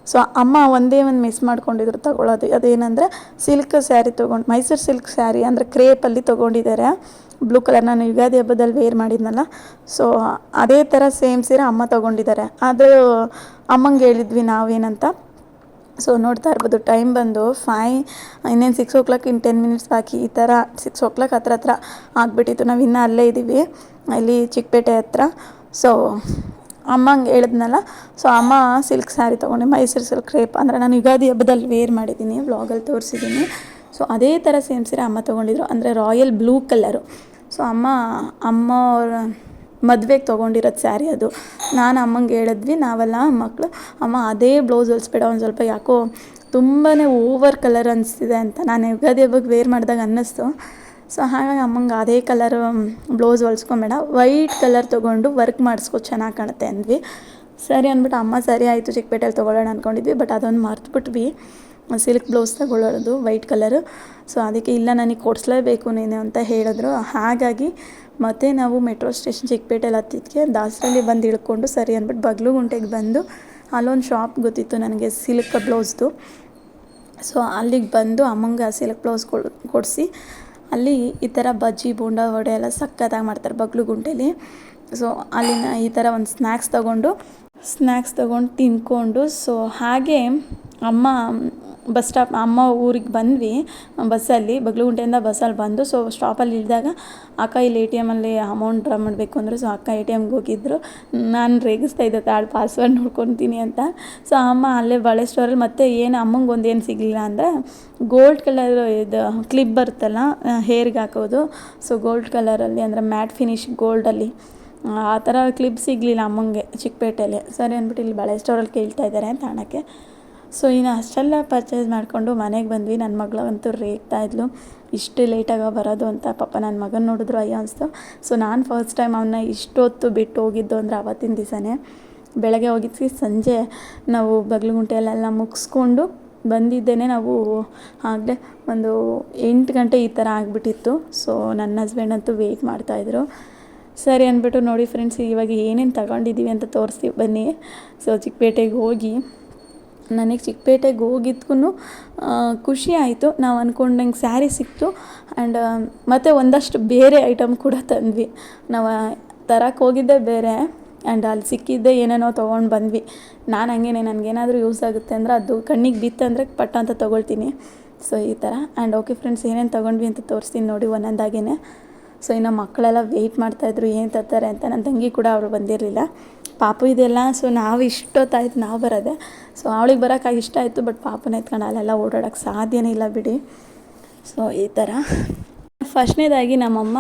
ಸೊ ಅಮ್ಮ ಒಂದೇ ಒಂದು ಮಿಸ್ ಮಾಡ್ಕೊಂಡಿದ್ರು ತಗೊಳ್ಳೋದು ಅದೇನಂದ್ರೆ ಸಿಲ್ಕ್ ಸ್ಯಾರಿ ತೊಗೊಂಡು, ಮೈಸೂರು ಸಿಲ್ಕ್ ಸ್ಯಾರಿ ಅಂದರೆ ಕ್ರೇಪಲ್ಲಿ ತೊಗೊಂಡಿದ್ದಾರೆ. ಬ್ಲೂ ಕಲರ್ ನಾನು ಯುಗಾದಿ ಹಬ್ಬದಲ್ಲಿ ವೇರ್ ಮಾಡಿದ್ನಲ್ಲ. ಸೊ ಅದೇ ಥರ ಸೇಮ್ ಸೀರೆ ಅಮ್ಮ ತೊಗೊಂಡಿದ್ದಾರೆ. ಅದು ಅಮ್ಮಂಗೆ ಹೇಳಿದ್ವಿ ನಾವೇನಂತ. ಸೊ ನೋಡ್ತಾ ಇರ್ಬೋದು ಟೈಮ್ ಬಂದು ಫೈ ಇನ್ನೇನು ಸಿಕ್ಸ್ ಓ ಕ್ಲಾಕ್ ಇನ್ನು ಟೆನ್ ಮಿನಿಟ್ಸ್ ಬಾಕಿ, ಈ ಥರ ಸಿಕ್ಸ್ ಓ ಕ್ಲಾಕ್ ಹತ್ರ ಹತ್ರ ಆಗಿಬಿಟ್ಟಿತ್ತು. ನಾವು ಇನ್ನೂ ಅಲ್ಲೇ ಇದ್ದೀವಿ ಇಲ್ಲಿ ಚಿಕ್ಕಪೇಟೆ ಹತ್ರ. ಸೊ ಅಮ್ಮಂಗೆ ಹೇಳಿದ್ನಲ್ಲ ಸೊ ಅಮ್ಮ ಸಿಲ್ಕ್ ಸ್ಯಾರಿ ತೊಗೊಂಡೆ ಮೈಸೂರು ಸಿಲ್ಕ್ ರೇಪ್ ಅಂದರೆ ನಾನು ಯುಗಾದಿ ಹಬ್ಬದಲ್ಲಿ ವೇರ್ ಮಾಡಿದ್ದೀನಿ ವ್ಲಾಗಲ್ಲಿ ತೋರಿಸಿದ್ದೀನಿ. ಸೊ ಅದೇ ಥರ ಸೇಮ್ ಸೀರೆ ಅಮ್ಮ ತೊಗೊಂಡಿದ್ರು, ಅಂದರೆ ರಾಯಲ್ ಬ್ಲೂ ಕಲರು ಸೊ ಅಮ್ಮ ಅಮ್ಮ ಅವ್ರ ಮದ್ವೆಗೆ ತೊಗೊಂಡಿರೋದು ಸ್ಯಾರಿ ಅದು. ನಾನು ಅಮ್ಮಂಗೆ ಹೇಳಿದ್ವಿ, ನಾವೆಲ್ಲ ಮಕ್ಕಳು ಅಮ್ಮ ಅದೇ ಬ್ಲೌಸ್ ಹೊಲಿಸ್ಬೇಡ, ಒಂದು ಸ್ವಲ್ಪ ಯಾಕೋ ತುಂಬಾ ಓವರ್ ಕಲರ್ ಅನಿಸ್ತಿದೆ ಅಂತ ನಾನು ಯುಗಾದಿ ಹಬ್ಬಕ್ಕೆ ವೇರ್ ಮಾಡಿದಾಗ ಅನ್ನಿಸ್ತು. ಸೊ ಹಾಗಾಗಿ ಅಮ್ಮಂಗೆ ಅದೇ ಕಲರ್ ಬ್ಲೌಸ್ ಹೊಲಿಸ್ಕೊಂಬೇಡ. ವೈಟ್ ಕಲರ್ ತೊಗೊಂಡು ವರ್ಕ್ ಮಾಡಿಸ್ಕೊ, ಚೆನ್ನಾಗಿ ಕಾಣುತ್ತೆ ಅಂದ್ವಿ. ಸರಿ ಅಂದ್ಬಿಟ್ಟು ಅಮ್ಮ, ಸರಿ ಆಯಿತು ಚಿಕ್ಕಪೇಟೆಯಲ್ಲಿ ತೊಗೊಳ್ಳೋಣ ಅಂದ್ಕೊಂಡಿದ್ವಿ ಬಟ್ ಅದೊಂದು ಮರ್ತುಬಿಟ್ವಿ. ಸಿಲ್ಕ್ ಬ್ಲೌಸ್ ತಗೊಳ್ಳೋದು ವೈಟ್ ಕಲರು. ಸೊ ಅದಕ್ಕೆ ಇಲ್ಲ, ನನಗೆ ಕೊಡಿಸ್ಲೇಬೇಕು ನೀನು ಅಂತ ಹೇಳಿದ್ರು. ಹಾಗಾಗಿ ಮತ್ತೆ ನಾವು ಮೆಟ್ರೋ ಸ್ಟೇಷನ್ ಚಿಕ್ಕಪೇಟೆಲ್ಲಿ ಹತ್ತಿದ್ಕೆ ದಾಸರಲ್ಲಿ ಬಂದು ಇಳ್ಕೊಂಡು ಸರಿ ಅಂದ್ಬಿಟ್ಟು ಬಗ್ಲುಗುಂಟೆಗೆ ಬಂದು ಅಲ್ಲೊಂದು ಶಾಪ್ ಗೊತ್ತಿತ್ತು ನನಗೆ ಸಿಲ್ಕ್ ಬ್ಲೌಸ್ದು ಸೊ ಅಲ್ಲಿಗೆ ಬಂದು ಅಮ್ಮಂಗೆ ಸಿಲ್ಕ್ ಬ್ಲೌಸ್ ಕೊಡಿಸಿ ಅಲ್ಲಿ ಈ ಥರ ಬಜ್ಜಿ, ಬೋಂಡ, ವಡೆ ಎಲ್ಲ ಸಕ್ಕತ್ತಾಗಿ ಮಾಡ್ತಾರೆ ಬಗ್ಲು ಗುಂಟೆಲಿ. ಸೊ ಅಲ್ಲಿನ ಈ ಥರ ಒಂದು ಸ್ನ್ಯಾಕ್ಸ್ ತೊಗೊಂಡು ಸ್ನ್ಯಾಕ್ಸ್ ತಗೊಂಡು ತಿಂದ್ಕೊಂಡು ಸೊ ಹಾಗೆ ಅಮ್ಮ ಬಸ್ ಸ್ಟಾಪ್, ಅಮ್ಮ ಊರಿಗೆ ಬಂದ್ವಿ, ಬಸ್ಸಲ್ಲಿ, ಬಗ್ಲುಗುಂಟೆಯಿಂದ ಬಸ್ಸಲ್ಲಿ ಬಂದು, ಸೊ ಸ್ಟಾಪಲ್ಲಿ ಇಳಿದಾಗ ಅಕ್ಕ ಇಲ್ಲಿ ಎ ಟಿ ಎಮಲ್ಲಿ ಅಮೌಂಟ್ ಡ್ರಾ ಮಾಡಬೇಕು ಅಂದರು, ಸೊ ಅಕ್ಕ ಎ ಟಿ ಎಮ್ಗೆ ಹೋಗಿದ್ರು. ನಾನು ರೇಗಿಸ್ತಾ ಇದ್ದೆ ಕಾರ್ಡ್ ಪಾಸ್ವರ್ಡ್ ನೋಡ್ಕೊತೀನಿ ಅಂತ. ಸೊ ಅಮ್ಮ ಅಲ್ಲೇ ಬಳೆ ಸ್ಟೋರಲ್ಲಿ ಮತ್ತೆ ಏನು ಅಮ್ಮಂಗೆ ಒಂದು ಏನು ಸಿಗಲಿಲ್ಲ ಅಂದರೆ ಗೋಲ್ಡ್ ಕಲರ್ ಇದು ಕ್ಲಿಪ್ ಬರುತ್ತಲ್ಲ ಹೇರ್ಗೆ ಹಾಕೋದು. ಸೊ ಗೋಲ್ಡ್ ಕಲರಲ್ಲಿ ಅಂದರೆ ಮ್ಯಾಟ್ ಫಿನಿಶ್ ಗೋಲ್ಡಲ್ಲಿ ಆ ಥರ ಕ್ಲಿಪ್ ಸಿಗಲಿಲ್ಲ ಅಮ್ಮಂಗೆ ಚಿಕ್ಕಪೇಟೆಯಲ್ಲಿ. ಸರಿ ಅಂದ್ಬಿಟ್ಟು ಇಲ್ಲಿ ಬಳೆ ಸ್ಟೋರಲ್ಲಿ ಕೇಳ್ತಾ ಇದ್ದಾರೆ ತಾಣಕ್ಕೆ ಸೊ ಇನ್ನು ಅಷ್ಟೆಲ್ಲ ಪರ್ಚೇಸ್ ಮಾಡಿಕೊಂಡು ಮನೆಗೆ ಬಂದ್ವಿ. ನನ್ನ ಮಗಳಂತೂ ರೇಗ್ತಾ ಇದ್ಲು. ಇಷ್ಟು ಲೇಟಾಗಿ ಬರೋದು ಅಂತ ಪಾಪ ನನ್ನ ಮಗನ ನೋಡಿದ್ರು ಅಯ್ಯೋ ಅನಿಸ್ತು. ಸೊ ನಾನು ಫಸ್ಟ್ ಟೈಮ್ ಅವನ್ನ ಇಷ್ಟೊತ್ತು ಬಿಟ್ಟು ಹೋಗಿದ್ದು ಅಂದರೆ ಆವತ್ತಿನ ದಿವಸನೇ. ಬೆಳಗ್ಗೆ ಹೋಗಿದ್ವಿ. ಸಂಜೆ ನಾವು ಬಗ್ಲುಗುಂಟೆಯಲ್ಲೆಲ್ಲ ಮುಗಿಸ್ಕೊಂಡು ಬಂದಿದ್ದೇನೆ. ನಾವು ಆಗಲೇ ಒಂದು ಎಂಟು ಗಂಟೆ ಈ ಥರ ಆಗಿಬಿಟ್ಟಿತ್ತು. ಸೊ ನನ್ನ ಹಸ್ಬೆಂಡ್ ಅಂತೂ ವೆಯ್ಟ್ ಮಾಡ್ತಾಯಿದ್ರು ಸರಿ ಅಂದ್ಬಿಟ್ಟು ನೋಡಿ ಫ್ರೆಂಡ್ಸ್ ಇವಾಗ ಏನೇನು ತಗೊಂಡಿದ್ದೀವಿ ಅಂತ ತೋರಿಸ್ತೀವಿ ಬನ್ನಿ. ಸೊ ಚಿಕ್ಕಪೇಟೆಗೆ ಹೋಗಿ, ನನಗೆ ಚಿಕ್ಕಪೇಟೆಗೆ ಹೋಗಿದ್ಕೂ ಖುಷಿ ಆಯಿತು. ನಾವು ಅಂದ್ಕೊಂಡಂಗೆ ಸ್ಯಾರಿ ಸಿಕ್ತು. ಆ್ಯಂಡ್ ಮತ್ತು ಒಂದಷ್ಟು ಬೇರೆ ಐಟಮ್ ಕೂಡ ತಂದ್ವಿ. ನಾವು ತರಕ್ಕೆ ಹೋಗಿದ್ದೆ ಬೇರೆ. ಆ್ಯಂಡ್ ಅಲ್ಲಿ ಸಿಕ್ಕಿದ್ದೆ ಏನೇನೋ ತೊಗೊಂಡು ಬಂದ್ವಿ. ನಾನು ಹಂಗೇನೆ, ನನಗೇನಾದರೂ ಯೂಸ್ ಆಗುತ್ತೆ ಅಂದರೆ ಅದು ಕಣ್ಣಿಗೆ ಬಿತ್ತಂದರೆ ಪಟ್ಟ ಅಂತ ತೊಗೊಳ್ತೀನಿ. ಸೊ ಈ ಥರ ಆ್ಯಂಡ್ ಓಕೆ ಫ್ರೆಂಡ್ಸ್ ಏನೇನು ತೊಗೊಂಡ್ವಿ ಅಂತ ತೋರಿಸ್ತೀನಿ ನೋಡಿ ಒಂದೊಂದಾಗೇ ಸೊ ಇನ್ನು ಮಕ್ಕಳೆಲ್ಲ ವೆಯ್ಟ್ ಮಾಡ್ತಾಯಿದ್ರು ಏನು ತರ್ತಾರೆ ಅಂತ ನನ್ನ ತಂಗಿ ಕೂಡ ಅವರು ಬಂದಿರಲಿಲ್ಲ. ಪಾಪು ಇದೆಲ್ಲ ಸೊ ನಾವು ಇಷ್ಟೊತ್ತಾಯ್ತು, ನಾವು ಬರೋದೆ. ಸೊ ಅವಳಿಗೆ ಬರೋಕ್ಕಾಗಿ ಇಷ್ಟ ಆಯಿತು ಬಟ್ ಪಾಪನ ಎತ್ಕೊಂಡು ಅಲ್ಲೆಲ್ಲ ಓಡಾಡೋಕ್ಕೆ ಸಾಧ್ಯನೇ ಇಲ್ಲ ಬಿಡಿ. ಸೊ ಈ ಥರ ಫಸ್ಟ್ನೇದಾಗಿ ನಮ್ಮಮ್ಮ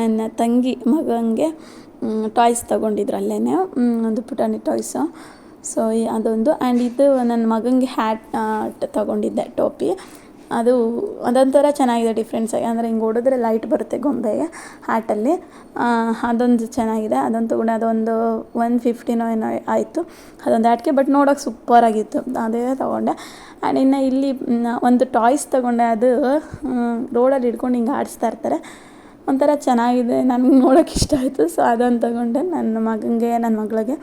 ನನ್ನ ತಂಗಿ ಮಗನಿಗೆ ಟಾಯ್ಸ್ ತೊಗೊಂಡಿದ್ರು ಅಲ್ಲೇ ಒಂದು ಪುಟಾಣಿ ಟಾಯ್ಸು ಸೊ ಅದೊಂದು ಆ್ಯಂಡ್ ಇದು ನನ್ನ ಮಗನಿಗೆ ಹ್ಯಾಟ್ ತೊಗೊಂಡಿದ್ದೆ, ಟೋಪಿ. ಅದು ಅದೊಂಥರ ಚೆನ್ನಾಗಿದೆ ಡಿಫ್ರೆನ್ಸ್ ಅಂದರೆ ಹಿಂಗೆ ಹೊಡೆದ್ರೆ ಲೈಟ್ ಬರುತ್ತೆ ಗೊಂಬೆಗೆ ಹಾಟಲ್ಲಿ ಅದೊಂದು ಚೆನ್ನಾಗಿದೆ. ಅದೊಂದು ಕೂಡ ಅದೊಂದು ಒನ್ ಫಿಫ್ಟಿನೋ ಏನೋ ಆಯಿತು. ಅದೊಂದು ಆಟಿಕೆ ಬಟ್ ನೋಡೋಕೆ ಸೂಪರಾಗಿತ್ತು ಅದೇ ತೊಗೊಂಡೆ. ಆ್ಯಂಡ್ ಇನ್ನು ಇಲ್ಲಿ ಒಂದು ಟಾಯ್ಸ್ ತೊಗೊಂಡೆ. ಅದು ರೋಡಲ್ಲಿ ಹಿಡ್ಕೊಂಡು ಹಿಂಗೆ ಆಡಿಸ್ತಾ ಇರ್ತಾರೆ. ಒಂಥರ ಚೆನ್ನಾಗಿದೆ. ನನಗೆ ನೋಡೋಕೆ ಇಷ್ಟ ಆಯಿತು. ಸೊ ಅದೊಂದು ತೊಗೊಂಡೆ. ನನ್ನ ಮಗನಿಗೆ ನನ್ನ ಮಗಳಿಗೆ.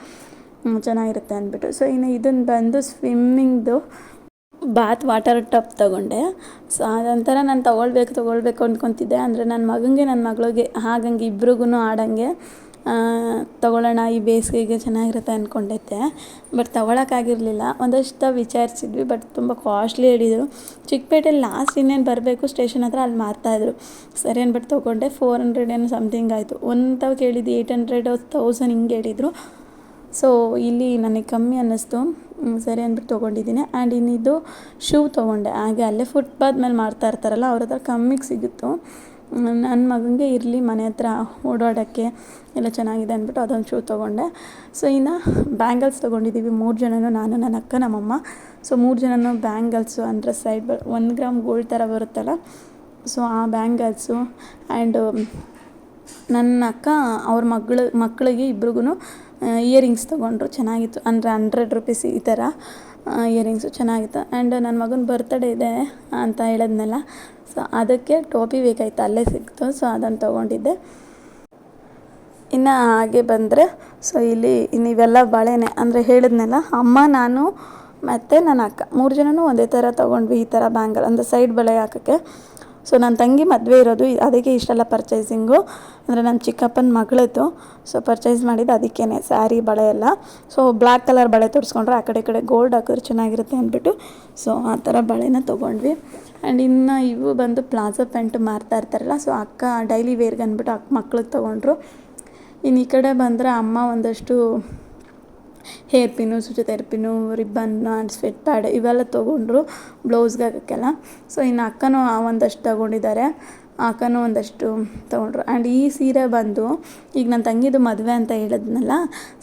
ಚೆನ್ನಾಗಿರುತ್ತೆ ಅಂದ್ಬಿಟ್ಟು. ಸೊ ಇನ್ನು ಇದನ್ನು ಬಂದು ಸ್ವಿಮ್ಮಿಂಗ್ದು ಬಾತ್ ವಾಟರ್ ಟಪ್ ತೊಗೊಂಡೆ. ಸೊ ಅದೊಂಥರ ನಾನು ತೊಗೊಳ್ಬೇಕು ತೊಗೊಳ್ಬೇಕು ಅಂದ್ಕೊತಿದ್ದೆ ಅಂದರೆ ನನ್ನ ಮಗನಿಗೆ ನನ್ನ ಮಗಳಿಗೆ ಹಾಗಂಗೆ ಇಬ್ರಿಗೂ ಆಡಂಗೆ ತೊಗೊಳ್ಳೋಣ, ಈ ಬೇಸಿಗೆಗೆ ಚೆನ್ನಾಗಿರುತ್ತೆ ಅಂದ್ಕೊಂಡಿದ್ದೆ ಬಟ್ ತೊಗೊಳಕ್ಕಾಗಿರಲಿಲ್ಲ ಒಂದಷ್ಟು ವಿಚಾರಿಸಿದ್ವಿ ಬಟ್ ತುಂಬ ಕಾಸ್ಟ್ಲಿ ಹೇಳಿದರು. ಚಿಕ್ಕಪೇಟೆಯಲ್ಲಿ ಲಾಸ್ಟ್ ಇನ್ನೇನು ಬರಬೇಕು ಸ್ಟೇಷನ್ ಹತ್ರ ಅಲ್ಲಿ ಮಾರ್ತಾಯಿದ್ರು. ಸರಿ ಅಂದ್ಬಿಟ್ಟು ತೊಗೊಂಡೆ. ಫೋರ್ ಹಂಡ್ರೆಡ್ ಏನೋ ಸಮಥಿಂಗ್ ಆಯಿತು. ಒಂದು ತಾವು ಕೇಳಿದ್ದು ಏಯ್ಟ್ ಹಂಡ್ರೆಡ್ ತೌಸಂಡ್ ಹಿಂಗೆ ಹೇಳಿದರು. ಸೊ ಇಲ್ಲಿ ನನಗೆ ಕಮ್ಮಿ ಅನ್ನಿಸ್ತು. ಸರಿ ಅಂದ್ಬಿಟ್ಟು ತೊಗೊಂಡಿದ್ದೀನಿ. ಆ್ಯಂಡ್ ಇನ್ನಿದು ಶೂ ತೊಗೊಂಡೆ. ಹಾಗೆ ಅಲ್ಲೇ ಫುಟ್ಪಾತ್ ಮೇಲೆ ಮಾರ್ತಾ ಇರ್ತಾರಲ್ಲ, ಅವ್ರ ಹತ್ರ ಕಮ್ಮಿಗೆ ಸಿಗುತ್ತು. ನನ್ನ ಮಗನಿಗೆ ಇರಲಿ, ಮನೆ ಹತ್ರ ಓಡಾಡೋಕ್ಕೆ ಎಲ್ಲ ಚೆನ್ನಾಗಿದೆ ಅಂದ್ಬಿಟ್ಟು ಅದೊಂದು ಶೂ ತೊಗೊಂಡೆ. ಸೊ ಇನ್ನು ಬ್ಯಾಂಗಲ್ಸ್ ತೊಗೊಂಡಿದ್ದೀವಿ. ಮೂರು ಜನನೂ ನಾನು, ನನ್ನ ಅಕ್ಕ, ನಮ್ಮಮ್ಮ. ಸೊ ಮೂರು ಜನನೂ ಬ್ಯಾಂಗಲ್ಸು ಅಂದರೆ ಸೈಡ್ ಬ ಒಂದು ಗ್ರಾಮ್ ಗೋಲ್ಡ್ ಥರ ಬರುತ್ತಲ್ಲ? ಸೊ ಆ ಬ್ಯಾಂಗಲ್ಸು ಆ್ಯಂಡ್ ನನ್ನ ಅಕ್ಕ, ಅವ್ರ ಮಗಳು, ಮಕ್ಕಳಿಗೆ ಇಬ್ರಿಗೂ ಇಯರಿಂಗ್ಸ್ ತೊಗೊಂಡ್ರು, ಚೆನ್ನಾಗಿತ್ತು. ಅಂದರೆ ಹಂಡ್ರೆಡ್ ರುಪೀಸ್ ಈ ಥರ ಇಯರಿಂಗ್ಸು ಚೆನ್ನಾಗಿತ್ತು. ಆ್ಯಂಡ್ ನನ್ನ ಮಗನ ಬರ್ತ್ಡೇ ಇದೆ ಅಂತ ಹೇಳಿದ್ನಲ್ಲ ಸೊ ಅದಕ್ಕೆ ಟೋಪಿ ಬೇಕಾಯ್ತು, ಅಲ್ಲೇ ಸಿಕ್ತು ಸೊ ಅದನ್ನು ತೊಗೊಂಡಿದ್ದೆ. ಇನ್ನು ಹಾಗೆ ಬಂದರೆ ಸೊ ಇಲ್ಲಿ ನೀವೆಲ್ಲ ಬಳೆನೆ, ಅಂದರೆ ಹೇಳಿದ್ನಲ್ಲ, ಅಮ್ಮ, ನಾನು ಮತ್ತು ನನ್ನ ಅಕ್ಕ, ಮೂರು ಜನನೂ ಒಂದೇ ಥರ ತೊಗೊಂಡ್ವಿ ಈ ಥರ ಬ್ಯಾಂಗಲ್ ಅಂದರೆ ಸೈಡ್ ಬಳೆ ಹಾಕೋಕ್ಕೆ. ಸೊ ನನ್ನ ತಂಗಿ ಮದುವೆ ಇರೋದು ಅದಕ್ಕೆ ಇಷ್ಟೆಲ್ಲ ಪರ್ಚೇಸಿಂಗು ಅಂದರೆ ನನ್ನ ಚಿಕ್ಕಪ್ಪನ ಮಗಳದ್ದು. ಸೊ ಪರ್ಚೇಸ್ ಮಾಡಿದ್ದು ಅದಕ್ಕೇ ಸ್ಯಾರಿ ಬಳೆ ಎಲ್ಲ. ಸೊ ಬ್ಲ್ಯಾಕ್ ಕಲರ್ ಬಳೆ ತೋರಿಸ್ಕೊಂಡ್ರೆ. ಆ ಕಡೆ ಕಡೆ ಗೋಲ್ಡ್ ಹಾಕಿದ್ರೆ ಚೆನ್ನಾಗಿರುತ್ತೆ ಅಂದ್ಬಿಟ್ಟು. ಸೊ ಆ ಥರ ಬಳೆನ ತೊಗೊಂಡ್ವಿ. ಆ್ಯಂಡ್ ಇನ್ನು ಇವು ಬಂದು ಪ್ಲಾಜೋ ಪ್ಯಾಂಟ್ ಮಾರ್ತಾ ಇರ್ತಾರಲ್ಲ ಸೊ ಅಕ್ಕ ಡೈಲಿ ವೇರ್ಗೆ ಅಂದ್ಬಿಟ್ಟು ಅಕ್ಕ ಮಕ್ಳಿಗೆ ತೊಗೊಂಡ್ರು. ಇನ್ನು ಈ ಕಡೆ ಬಂದರೆ ಅಮ್ಮ ಒಂದಷ್ಟು hair pin Sucheta hair pin ribbon and sweat pad ಇವೆಲ್ಲ ತೊಗೊಂಡ್ರು ಬ್ಲೌಸ್ಗೆ ಹಾಕೋಕ್ಕೆಲ್ಲ. ಸೊ, ಇನ್ನು ಅಕ್ಕನೂ ಆ ಒಂದಷ್ಟು ತೊಗೊಂಡಿದ್ದಾರೆ. ಅಕ್ಕನೂ ಒಂದಷ್ಟು ತೊಗೊಂಡ್ರು. ಆ್ಯಂಡ್ ಈ ಸೀರೆ ಬಂದು, ಈಗ ನನ್ನ ತಂಗಿದು ಮದುವೆ ಅಂತ ಹೇಳಿದ್ನಲ್ಲ,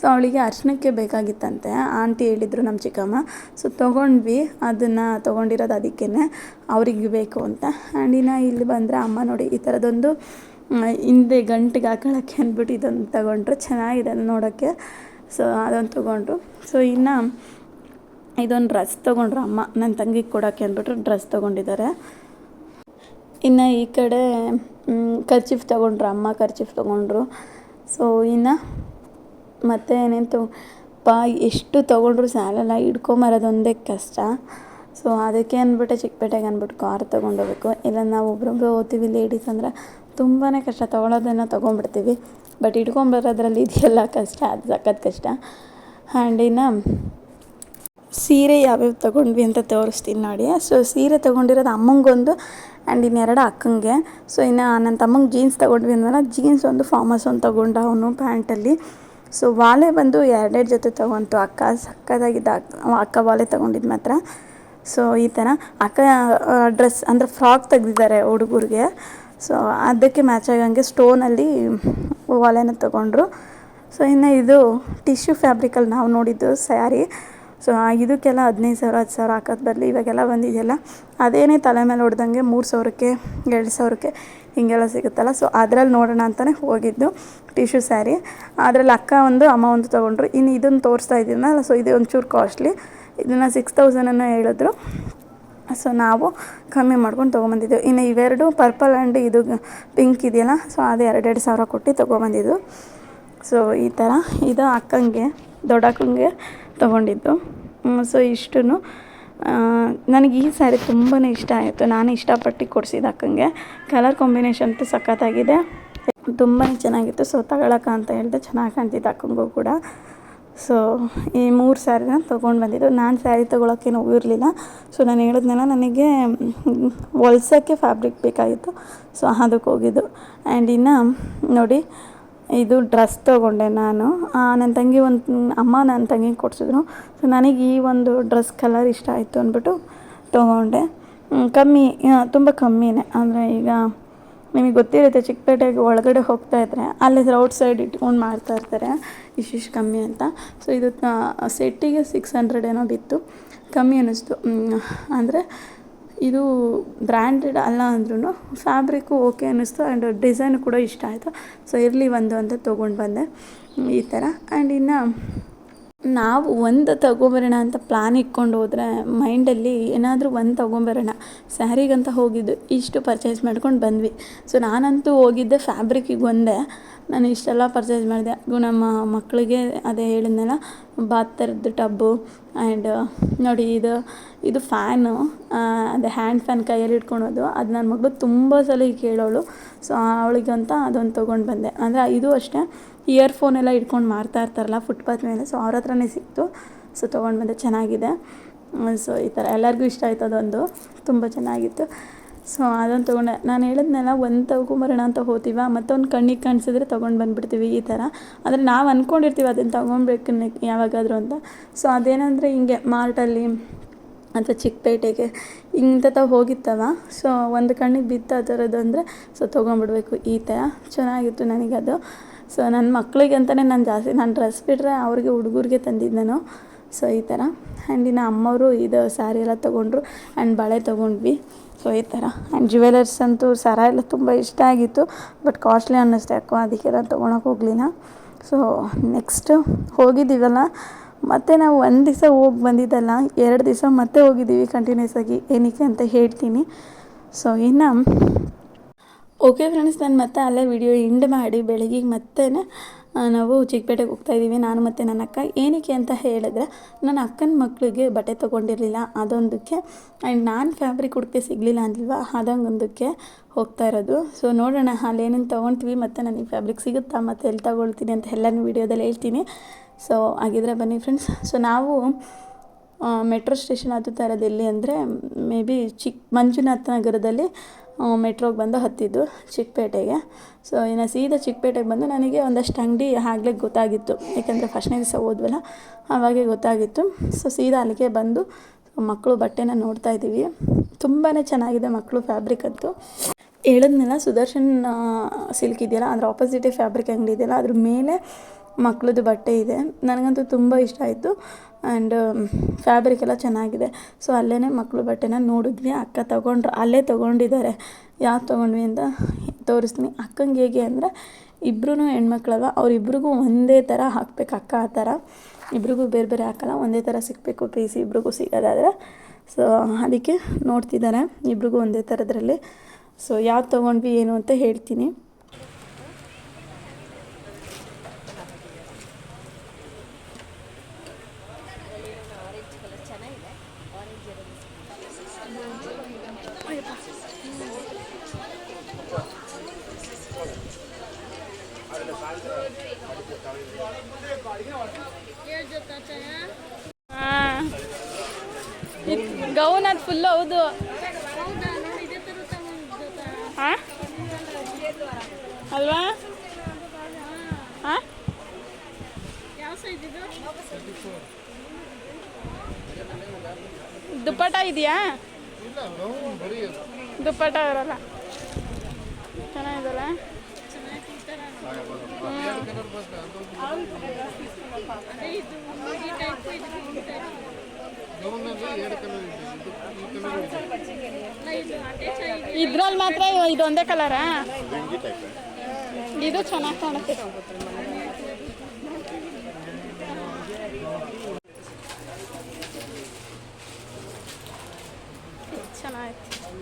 ಸೊ ಅವಳಿಗೆ ಅರ್ಶನಕ್ಕೆ ಬೇಕಾಗಿತ್ತಂತೆ. ಆಂಟಿ ಹೇಳಿದರು ನಮ್ಮ ಚಿಕ್ಕಮ್ಮ. ಸೊ, ತೊಗೊಂಡ್ವಿ. ಅದನ್ನು ತೊಗೊಂಡಿರೋದು ಅದಕ್ಕೇ ಅವ್ರಿಗೆ ಬೇಕು ಅಂತ. ಆ್ಯಂಡ್ ಇನ್ನು ಇಲ್ಲಿ ಬಂದರೆ ಅಮ್ಮ ನೋಡಿ, ಈ ಥರದೊಂದು ಹಿಂದೆ ಗಂಟಿಗೆ ಹಾಕೊಳ್ಳೋಕ್ಕೆ ಅಂದ್ಬಿಟ್ಟು ಇದೊಂದು ತಗೊಂಡ್ರು. ಚೆನ್ನಾಗಿದೆ ನೋಡೋಕ್ಕೆ. ಸೊ ಅದೊಂದು ತೊಗೊಂಡ್ರು. ಸೊ ಇನ್ನು ಇದೊಂದು ಡ್ರೆಸ್ ತೊಗೊಂಡ್ರು ಅಮ್ಮ ನನ್ನ ತಂಗಿಗೆ ಕೊಡೋಕ್ಕೆ ಅಂದ್ಬಿಟ್ಟು ಡ್ರೆಸ್ ತೊಗೊಂಡಿದ್ದಾರೆ. ಇನ್ನು ಈ ಕಡೆ ಕರ್ಚಿಫ್ ತೊಗೊಂಡ್ರು, ಅಮ್ಮ ಕರ್ಚಿಫ್ ತೊಗೊಂಡ್ರು. ಸೊ ಇನ್ನು ಮತ್ತು ಏನೇನು ಪಾ ಎಷ್ಟು ತೊಗೊಂಡ್ರು ಸಾಲಲ್ಲ ಹಿಡ್ಕೊಂಬರೋದೊಂದೇ ಕಷ್ಟ. ಸೊ ಅದಕ್ಕೆ ಅಂದ್ಬಿಟ್ಟು, ಚಿಕ್ಕಪೇಟೆಗೆ ಅಂದ್ಬಿಟ್ಟು ಕಾರ್ ತೊಗೊಂಡೋಗ್ಬೇಕು. ಇಲ್ಲ ನಾವು ಒಬ್ರೊಬ್ರು ಓದ್ತೀವಿ ಲೇಡೀಸ್ ಅಂದರೆ ತುಂಬಾ ಕಷ್ಟ. ತೊಗೊಳೋದನ್ನು ತೊಗೊಂಡ್ಬಿಡ್ತೀವಿ. ಬಟ್ ಇಟ್ಕೊಂಬರೋದ್ರಲ್ಲಿ ಇದೆಯಲ್ಲ ಕಷ್ಟ, ಅದು ಸಖತ್ ಕಷ್ಟ. ಆ್ಯಂಡ್ ಇನ್ನು ಸೀರೆ ಯಾವ್ಯಾವ ತೊಗೊಂಡ್ವಿ ಅಂತ ತೋರಿಸ್ತೀನಿ ನೋಡಿ. ಸೊ ಸೀರೆ ತೊಗೊಂಡಿರೋದು ಅಮ್ಮಂಗೊಂದು ಆ್ಯಂಡ್ ಇನ್ನೆರಡು ಅಕ್ಕಂಗೆ. ಸೊ ಇನ್ನು ನನ್ನ ತಮ್ಮಂಗೆ ಜೀನ್ಸ್ ತೊಗೊಂಡ್ವಿ ಅಂದ್ರೆ ಜೀನ್ಸ್ ಒಂದು ಫಾರ್ಮಸ್ ಒಂದು ತೊಗೊಂಡ ಅವನು ಪ್ಯಾಂಟಲ್ಲಿ. ಸೊ ವಾಲೆ ಬಂದು ಎರಡೆರಡು ಜೊತೆ ತೊಗೊಂತು. ಅಕ್ಕ ಸಕ್ಕದಾಗಿದ್ದ ಅಕ್ಕ ವಾಲೆ ತೊಗೊಂಡಿದ್ದು ಮಾತ್ರ. ಸೊ ಈ ಥರ ಅಕ್ಕ ಡ್ರೆಸ್ ಅಂದರೆ ಫ್ರಾಕ್ ತೆಗ್ದಿದ್ದಾರೆ ಹುಡುಗರಿಗೆ. ಸೊ ಅದಕ್ಕೆ ಮ್ಯಾಚ್ ಆಗಂಗೆ ಸ್ಟೋನಲ್ಲಿ ಒಲೆನ ತೊಗೊಂಡ್ರು. ಸೊ ಇನ್ನು ಇದು ಟಿಶ್ಯೂ ಫ್ಯಾಬ್ರಿಕಲ್ಲಿ ನಾವು ನೋಡಿದ್ದು ಸ್ಯಾರಿ ಸೊ ಇದಕ್ಕೆಲ್ಲ ಹದಿನೈದು ಸಾವಿರ, ಹತ್ತು ಸಾವಿರ ಹಾಕೋದು ಬರಲಿ ಇವಾಗೆಲ್ಲ ಬಂದಿದೆಯಲ್ಲ, ಅದೇನೇ ತಲೆ ಮೇಲೆ ಹೊಡೆದಂಗೆ ಮೂರು ಸಾವಿರಕ್ಕೆ, ಎರಡು ಸಾವಿರಕ್ಕೆ ಹೀಗೆಲ್ಲ ಸಿಗುತ್ತಲ್ಲ. ಸೊ ಅದ್ರಲ್ಲಿ ನೋಡೋಣ ಅಂತಲೇ ಹೋಗಿದ್ದು ಟಿಶ್ಯೂ ಸ್ಯಾರಿ ಅದರಲ್ಲಿ ಅಕ್ಕ ಒಂದು, ಅಮ್ಮ ಒಂದು ತೊಗೊಂಡ್ರು. ಇನ್ನು ಇದನ್ನು ತೋರಿಸ್ತಾ ಇದ್ದೀನಲ್ಲ ಸೊ ಇದು ಒಂಚೂರು ಕಾಸ್ಟ್ಲಿ ಇದನ್ನು ಸಿಕ್ಸ್ ತೌಸಂಡನ್ನು ಹೇಳಿದ್ರು. ಸೊ ನಾವು ಕಮ್ಮಿ ಮಾಡ್ಕೊಂಡು ತೊಗೊಬಂದಿದ್ದೆವು ಇನ್ನು ಇವೆರಡು ಪರ್ಪಲ್ ಆ್ಯಂಡ್ ಇದು ಪಿಂಕ್ ಇದೆಯಲ್ಲ ಸೊ ಅದು ಎರಡೆರಡು ಸಾವಿರ ಕೊಟ್ಟು ತೊಗೊಬಂದಿದ್ದು. ಸೊ ಈ ಥರ ಇದು ಅಕ್ಕಂಗೆ ದೊಡ್ಡಕ್ಕಂಗೆ ತೊಗೊಂಡಿದ್ದು. ಸೊ ಇಷ್ಟು ನನಗೆ ಈ ಸ್ಯಾರಿ ತುಂಬಾ ಇಷ್ಟ ಆಯಿತು. ನಾನು ಇಷ್ಟಪಟ್ಟು ಕೊಡಿಸಿದ ಅಕ್ಕಂಗೆ. ಕಲರ್ ಕಾಂಬಿನೇಷನ್ ಅಂತೂ ಸಖತ್ತಾಗಿದೆ. ತುಂಬಾ ಚೆನ್ನಾಗಿತ್ತು. ಸೊ ತಗೊಳಕ್ಕ ಅಂತ ಹೇಳಿದೆ, ಚೆನ್ನಾಗಿ ಕಾಣ್ತಿತ್ತು ಅಕ್ಕಂಗೂ ಕೂಡ. ಸೊ ಈ ಮೂರು ಸ್ಯಾರಿನ ತೊಗೊಂಡು ಬಂದಿದ್ದು. ನಾನು ಸ್ಯಾರಿ ತೊಗೊಳಕ್ಕೇನು ಇರಲಿಲ್ಲ. ಸೊ ನಾನು ಹೇಳಿದ್ನಲ್ಲ, ನನಗೆ ಹೊಲ್ಸೋಕ್ಕೆ ಫ್ಯಾಬ್ರಿಕ್ ಬೇಕಾಗಿತ್ತು. ಸೊ ಅದಕ್ಕೆ ಹೋಗಿದ್ದು. ಆ್ಯಂಡ್ ಇನ್ನು, ನೋಡಿ, ಇದು ಡ್ರೆಸ್ ತೊಗೊಂಡೆ ನಾನು. ನನ್ನ ತಂಗಿ ಒಂದು, ಅಮ್ಮ ನನ್ನ ತಂಗಿಗೆ ಕೊಡಿಸಿದ್ರು. ಸೊ ನನಗೆ ಈ ಒಂದು ಡ್ರೆಸ್ ಕಲರ್ ಇಷ್ಟ ಆಯಿತು ಅಂದ್ಬಿಟ್ಟು ತೊಗೊಂಡೆ. ಕಮ್ಮಿ ತುಂಬ ಕಮ್ಮಿನೇ. ಅಂದರೆ ಈಗ ನಿಮಗೆ ಗೊತ್ತಿರುತ್ತೆ, ಚಿಕ್ಕಪೇಟೆಗೆ ಒಳಗಡೆ ಹೋಗ್ತಾ ಇದ್ದರೆ ಅಲ್ಲಿ ಔಟ್ ಸೈಡ್ ಇಟ್ಕೊಂಡು ಮಾಡ್ತಾ ಇರ್ತಾರೆ. ಇಷ್ಟಿಷ್ಟು ಕಮ್ಮಿ ಅಂತ. ಸೊ ಇದು ಸೆಟ್ಟಿಗೆ ಸಿಕ್ಸ್ ಹಂಡ್ರೆಡ್ ಏನೋ ಬಿತ್ತು ಕಮ್ಮಿ ಅನ್ನಿಸ್ತು. ಅಂದರೆ ಇದು ಬ್ರ್ಯಾಂಡೆಡ್ ಅಲ್ಲ ಅಂದ್ರೂ ಫ್ಯಾಬ್ರಿಕ್ಕು ಓಕೆ ಅನ್ನಿಸ್ತು ಆ್ಯಂಡ್ ಡಿಸೈನ್ ಕೂಡ ಇಷ್ಟ ಆಯಿತು. ಸೊ ಇರಲಿ ಒಂದು ಅಂತ ತೊಗೊಂಡು ಬಂದೆ. ಈ ಥರ ಆ್ಯಂಡ್ ಇನ್ನು ನಾವು ಒಂದು ತಗೊಂಬರೋಣ ಅಂತ ಪ್ಲ್ಯಾನ್ ಇಟ್ಕೊಂಡು ಹೋದರೆ ಮೈಂಡಲ್ಲಿ ಏನಾದರೂ ಒಂದು ತಗೊಂಬರೋಣ. ಸ್ಯಾರಿಗಂತ ಹೋಗಿದ್ದು ಇಷ್ಟು ಪರ್ಚೇಸ್ ಮಾಡ್ಕೊಂಡು ಬಂದ್ವಿ. ಸೊ ನಾನಂತೂ ಹೋಗಿದ್ದೆ ಫ್ಯಾಬ್ರಿಕ್ಕಿಗೆ ಒಂದೇ. ನಾನು ಇಷ್ಟೆಲ್ಲ ಪರ್ಚೇಸ್ ಮಾಡಿದೆ. ಅದು ನಮ್ಮ ಮಕ್ಕಳಿಗೆ ಅದೇ ಹೇಳಿದ್ನಲ್ಲ ಬಾತ್ ಥರದ್ದು ಟಬ್ಬು ಆ್ಯಂಡ್ ನೋಡಿ ಇದು ಇದು ಫ್ಯಾನು ಅದೇ ಹ್ಯಾಂಡ್ ಫ್ಯಾನ್ ಕೈಯಲ್ಲಿ ಇಟ್ಕೊಳೋದು ಅದು ನನ್ನ ಮಗಳು ತುಂಬ ಸಲ ಕೇಳೋಳು. ಸೊ ಅವಳಿಗಂತ ಅದೊಂದು ತೊಗೊಂಡು ಬಂದೆ. ಅಂದರೆ ಇದು ಅಷ್ಟೇ. ಇಯರ್ ಎಲ್ಲ ಇಟ್ಕೊಂಡು ಮಾರ್ತಾ ಇರ್ತಾರಲ್ಲ ಫುಟ್ಪಾತ್ ಮೇಲೆ ಸೊ ಅವ್ರ ಹತ್ರನೇ ಸಿಕ್ತು. ಸೊ ತೊಗೊಂಡು ಬಂದೆ, ಚೆನ್ನಾಗಿದೆ. ಸೊ ಈ ಥರ ಎಲ್ಲರಿಗೂ ಇಷ್ಟ ಆಯ್ತು ಅದೊಂದು. ತುಂಬ ಚೆನ್ನಾಗಿತ್ತು. ಸೊ ಅದೊಂದು ತೊಗೊಂಡೆ. ನಾನು ಹೇಳಿದ್ನಲ್ಲ ಒಂದು ತೊಗೊಂಬರೋಣ ಅಂತ ಹೋತೀವ, ಮತ್ತೊಂದು ಕಣ್ಣಿಗೆ ಕಾಣಿಸಿದ್ರೆ ತೊಗೊಂಡು ಬಂದುಬಿಡ್ತೀವಿ ಈ ಥರ ಆದರೆ ನಾವು ಅಂದ್ಕೊಂಡಿರ್ತೀವಿ ಅದನ್ನು ತೊಗೊಬೇಕು ಯಾವಾಗಾದರೂ ಅಂತ. ಸೊ ಅದೇನಂದರೆ ಹಿಂಗೆ ಮಾರ್ಟಲ್ಲಿ ಅಥವಾ ಚಿಕ್ಕಪೇಟೆಗೆ ಇಂಥ ಹೋಗಿತ್ತವ. ಸೊ ಒಂದು ಕಣ್ಣಿಗೆ ಬಿತ್ತು ಆ ಥರದ್ದು ಅಂದರೆ ಸೊ ತೊಗೊಂಬಿಡ್ಬೇಕು ಈ ಥರ ಚೆನ್ನಾಗಿತ್ತು ನನಗದು. ಸೊ ನನ್ನ ಮಕ್ಕಳಿಗೆ ಅಂತಲೇ ನಾನು ಜಾಸ್ತಿ, ನಾನು ಡ್ರೆಸ್ ಬಿಟ್ಟರೆ ಅವ್ರಿಗೆ ಹುಡುಗರಿಗೆ ತಂದಿದ್ದು ನಾನು ಸೊ ಈ ಥರ ಆ್ಯಂಡ್ ಇನ್ನು ಅಮ್ಮವರು ಇದು ಸ್ಯಾರಿ ಎಲ್ಲ ತೊಗೊಂಡ್ರು ಆ್ಯಂಡ್ ಬಳೆ ತೊಗೊಂಡ್ವಿ. ಸೊ ಈ ಥರ ಆ್ಯಂಡ್ ಜ್ಯುವೆಲರ್ಸ್ ಅಂತೂ ಸರ ಎಲ್ಲ ತುಂಬ ಇಷ್ಟ ಆಗಿತ್ತು ಬಟ್ ಕಾಸ್ಟ್ಲಿ ಅನ್ನಿಸ್ತು ಯಾಕೋ ಅದಕ್ಕೆಲ್ಲ ತೊಗೊಳಕ್ಕೆ ಹೋಗಲಿಲ್ಲ. ಸೊ ನೆಕ್ಸ್ಟು ಹೋಗಿದ್ದೀವಲ್ಲ? ಮತ್ತು ನಾವು ಒಂದು ದಿವಸ ಹೋಗಿ ಬಂದಿದ್ದಲ್ಲ, ಎರಡು ದಿವಸ ಮತ್ತೆ ಹೋಗಿದ್ದೀವಿ ಕಂಟಿನ್ಯೂಸ್ ಆಗಿ. ಏನಕ್ಕೆ ಅಂತ ಹೇಳ್ತೀನಿ. ಸೊ ಇನ್ನು ಓಕೆ ಫ್ರೆಂಡ್ಸ್ ನಾನು ಮತ್ತೆ ಅಲ್ಲೇ ವಿಡಿಯೋ ಎಂಡ್ ಮಾಡಿ ಬೆಳಗ್ಗೆ ಮತ್ತೆ ನಾವು ಚಿಕ್ಕಪೇಟೆಗೆ ಹೋಗ್ತಾಯಿದ್ದೀವಿ ನಾನು ಮತ್ತು ನನ್ನ ಅಕ್ಕ. ಏನಕ್ಕೆ ಅಂತ ಹೇಳಿದ್ರೆ, ನನ್ನ ಅಕ್ಕನ ಮಕ್ಕಳಿಗೆ ಬಟ್ಟೆ ತೊಗೊಂಡಿರಲಿಲ್ಲ. ಅದೊಂದಕ್ಕೆ ಆ್ಯಂಡ್ ನಾನು ಫ್ಯಾಬ್ರಿಕ್ ಹುಡುಕಿ ಸಿಗಲಿಲ್ಲ ಅಂದಿಲ್ವಾ ಅದೊಂದೊಂದಕ್ಕೆ ಹೋಗ್ತಾ ಇರೋದು. ಸೊ ನೋಡೋಣ, ಅಲ್ಲಿ ಏನೇನು ತೊಗೊಳ್ತೀವಿ ಮತ್ತು ನನಗೆ ಫ್ಯಾಬ್ರಿಕ್ ಸಿಗುತ್ತಾ ಮತ್ತು ಎಲ್ಲಿ ತೊಗೊಳ್ತೀನಿ ಅಂತ ಎಲ್ಲನೂ ವೀಡಿಯೋದಲ್ಲಿ ಹೇಳ್ತೀನಿ. ಸೊ ಹಾಗಿದ್ರೆ ಬನ್ನಿ ಫ್ರೆಂಡ್ಸ್ ಸೊ ನಾವು ಮೆಟ್ರೋ ಸ್ಟೇಷನ್ ಅದು ಥರದ್ದು ಎಲ್ಲಿ ಅಂದರೆ ಮೇ ಬಿ ಚಿಕ್ಕ ಮಂಜುನಾಥ ನಗರದಲ್ಲಿ ಮೆಟ್ರೋಗೆ ಬಂದು ಹತ್ತಿದ್ದು ಚಿಕ್ಕಪೇಟೆಗೆ. ಸೊ ಇನ್ನು ಸೀದಾ ಚಿಕ್ಕಪೇಟೆಗೆ ಬಂದು ನನಗೆ ಒಂದಷ್ಟು ಅಂಗಡಿ ಆಗ್ಲೇ ಗೊತ್ತಾಗಿತ್ತು. ಯಾಕೆಂದರೆ ಫಸ್ಟ್ನೇ ದಿವಸ ಹೋದ್ವಲ್ಲ ಆವಾಗೇ ಗೊತ್ತಾಗಿತ್ತು. ಸೊ ಸೀದಾ ಅಲ್ಲಿಗೆ ಬಂದು ಮಕ್ಕಳು ಬಟ್ಟೆನ ನೋಡ್ತಾ ಇದ್ದೀವಿ. ತುಂಬಾ ಚೆನ್ನಾಗಿದೆ ಮಕ್ಕಳು ಫ್ಯಾಬ್ರಿಕ್ ಅಂತೂ. ಹೇಳಿದ್ನಲ್ಲ, ಸುದರ್ಶನ್ ಸಿಲ್ಕ್ ಇದೆಯಲ್ಲ, ಅಂದರೆ ಆಪೋಸಿಟೇ ಫ್ಯಾಬ್ರಿಕ್ ಅಂಗಡಿ ಇದೆಯಲ್ಲ, ಅದ್ರ ಮೇಲೆ ಮಕ್ಕಳದ್ದು ಬಟ್ಟೆ ಇದೆ. ನನಗಂತೂ ತುಂಬ ಇಷ್ಟ ಆಯಿತು. ಆ್ಯಂಡ್ ಫ್ಯಾಬ್ರಿಕ್ ಎಲ್ಲ ಚೆನ್ನಾಗಿದೆ. ಸೊ ಅಲ್ಲೇ ಮಕ್ಕಳು ಬಟ್ಟೆನ ನೋಡಿದ್ವಿ. ಅಕ್ಕ ತೊಗೊಂಡ್ರು, ಅಲ್ಲೇ ತೊಗೊಂಡಿದ್ದಾರೆ. ಯಾವ್ದು ತೊಗೊಂಡ್ವಿ ಅಂತ ತೋರಿಸ್ತೀನಿ. ಅಕ್ಕಂಗೆ ಹೇಗೆ ಅಂದರೆ ಇಬ್ಬರೂ ಹೆಣ್ಮಕ್ಳಲ್ವ? ಅವ್ರಿಬ್ರಿಗೂ ಒಂದೇ ಥರ ಹಾಕ್ಬೇಕು. ಅಕ್ಕ ಆ ಥರ ಇಬ್ರಿಗೂ ಬೇರೆ ಬೇರೆ ಹಾಕಲ್ಲ, ಒಂದೇ ಥರ ಸಿಗಬೇಕು ಪೀಸ್ ಇಬ್ರಿಗೂ ಸಿಗೋದಾದರೆ. ಸೊ ಅದಕ್ಕೆ ನೋಡ್ತಿದ್ದಾರೆ. ಇಬ್ರಿಗೂ ಒಂದೇ ಥರದ್ರಲ್ಲಿ ಸೊ ಯಾವ್ದು ತೊಗೊಂಡ್ವಿ, ಏನು ಅಂತ ಹೇಳ್ತೀನಿ. ದುಪ್ಪಟ ಇದೆಯಾ ದುಪ್ಪಟ ಇರಲ್ಲ ಚೆನ್ನಾಗಿದಲ್ಲ ಇದ್ರಲ್ಲಿ ಮಾತ್ರ ಇದೊಂದೇ ಕಲರಾ ಇದು ಚೆನ್ನಾಗಿ ಕಾಣುತ್ತೆ ಚೆನ್ನಾಗಿತ್ತು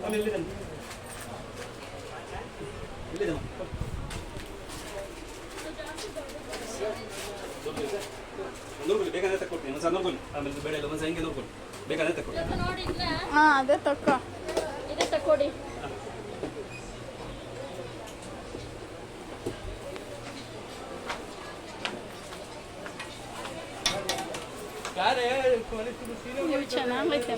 ನೋಡ್ಕೊಳ್ಳಿ ಬೇಕಾದ್ರೆ ತಕ್ಕೊಡ್ತೀನಿ. ಒಂದು ಸಹ ನೋಡ್ಕೊಳ್ಳಿ. ಆಮೇಲೆ ಬೇಡ ಇಲ್ಲ ಒಂದು ಸಹ ಹಿಂಗೆ ನೋಡ್ಕೊಳ್ಳಿ. ಬೇಕಾದ್ರೆ ತಕ್ಕೊಳ್ಳಿ ಹಾಂ ಅದೇ ತಕ್ಕೋ ಇದೆ ಇವು ಚೆನ್ನಾಗೈತೆ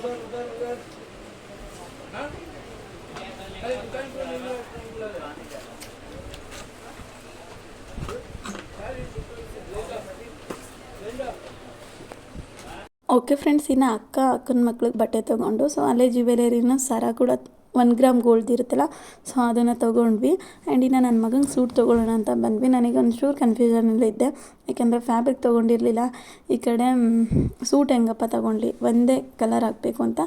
ಓಕೆ ಫ್ರೆಂಡ್ಸ್ ಇನ್ನು ಅಕ್ಕ, ಅಕ್ಕನ ಮಕ್ಳಿಗೆ ಬಟ್ಟೆ ತೊಗೊಂಡು ಸೊ ಅಲ್ಲೇ ಜ್ಯುವೆಲರಿನ ಸರ ಕೂಡ ಒನ್ ಗ್ರಾಮ್ ಗೋಲ್ಡ್ ಇರುತ್ತಲ್ಲ ಸೊ ಅದನ್ನು ತೊಗೊಂಡ್ವಿ. ಆ್ಯಂಡ್ ಇನ್ನು ನನ್ನ ಮಗಂಗೆ ಸೂಟ್ ತೊಗೊಳ್ಳೋಣ ಅಂತ ಬಂದ್ವಿ. ನನಗೆ ಒಂಚೂರು ಕನ್ಫ್ಯೂಷನಲ್ಲಿ ಇದ್ದೆ. ಯಾಕೆಂದರೆ ಫ್ಯಾಬ್ರಿಕ್ ತೊಗೊಂಡಿರಲಿಲ್ಲ. ಈ ಕಡೆ ಸೂಟ್ ಹೆಂಗಪ್ಪ ತಗೊಳ್ಳಿ ಒಂದೇ ಕಲರ್ ಹಾಕಬೇಕು ಅಂತ.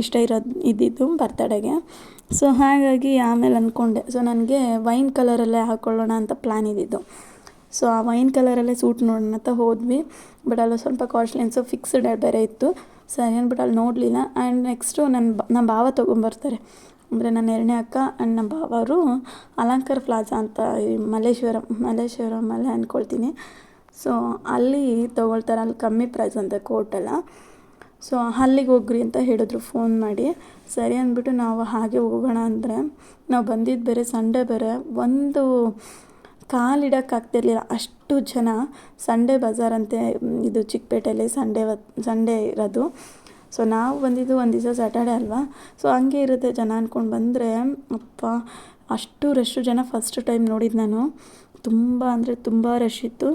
ಇಷ್ಟ ಇರೋದು ಇದ್ದಿದ್ದು ಬರ್ತಡೆಗೆ. ಸೊ ಹಾಗಾಗಿ ಆಮೇಲೆ ಅಂದ್ಕೊಂಡೆ ಸೊ ನನಗೆ ವೈನ್ ಕಲರಲ್ಲೇ ಹಾಕ್ಕೊಳ್ಳೋಣ ಅಂತ ಪ್ಲ್ಯಾನ್ ಇದ್ದಿದ್ದು. ಸೊ ಆ ವೈನ್ ಕಲರಲ್ಲೇ ಸೂಟ್ ನೋಡೋಣ ಅಂತ ಹೋದ್ವಿ. ಬಟ್ ಅಲ್ಲಿ ಸ್ವಲ್ಪ ಕಾಸ್ಟ್ಲಿನ್ಸು ಫಿಕ್ಸ್ಡ್ ಬೇರೆ ಇತ್ತು. ಸರಿ ಅಂದ್ಬಿಟ್ಟು ಅಲ್ಲಿ ನೋಡಲಿಲ್ಲ. ಆ್ಯಂಡ್ ನೆಕ್ಸ್ಟು ನನ್ನ ನಮ್ಮ ಭಾವ ತೊಗೊಂಬರ್ತಾರೆ. ಅಂದರೆ ನನ್ನ ಎರಡನೇ ಅಕ್ಕ ಆ್ಯಂಡ್ ನಮ್ಮ ಭಾವ ಅವರು ಅಲಂಕಾರ ಪ್ಲಾಜಾ ಅಂತ ಈ ಮಲ್ಲೇಶ್ವರಂ ಮಲ್ಲೇಶ್ವರಮಲ್ಲೇ ಅಂದ್ಕೊಳ್ತೀನಿ ಸೊ ಅಲ್ಲಿ ತೊಗೊಳ್ತಾರೆ. ಅಲ್ಲಿ ಕಮ್ಮಿ ಪ್ರೈಸ್ ಅಂತ ಕೋಟೆಲ್ಲ ಸೊ ಅಲ್ಲಿಗೆ ಹೋಗ್ರಿ ಅಂತ ಹೇಳಿದ್ರು ಫೋನ್ ಮಾಡಿ. ಸರಿ ಅಂದ್ಬಿಟ್ಟು ನಾವು ಹಾಗೆ ಹೋಗೋಣ ಅಂದರೆ ನಾವು ಬಂದಿದ್ದು ಬೇರೆ ಸಂಡೇ ಬೇರೆ ಒಂದು ಕಾಲಿಡೋಕ್ಕಾಗ್ತಿರ್ಲಿಲ್ಲ ಅಷ್ಟು ಜನ ಸಂಡೇ ಬಜಾರ್ ಅಂತೆ ಇದು ಚಿಕ್ಕಪೇಟೆಯಲ್ಲಿ ಸಂಡೇ ಸಂಡೇ ಇರೋದು. ಸೊ ನಾವು ಬಂದಿದ್ದು ಒಂದು ದಿವಸ ಸ್ಯಾಟರ್ಡೆ ಅಲ್ವಾ? ಸೊ ಹಂಗೆ ಇರುತ್ತೆ ಜನ ಅಂದ್ಕೊಂಡು ಬಂದರೆ, ಅಪ್ಪ, ಅಷ್ಟು ರಶ್ಶು ಜನ ಫಸ್ಟ್ ಟೈಮ್ ನೋಡಿದ್ದು ನಾನು. ತುಂಬ ಅಂದರೆ ತುಂಬ ರಶ್ ಇತ್ತು.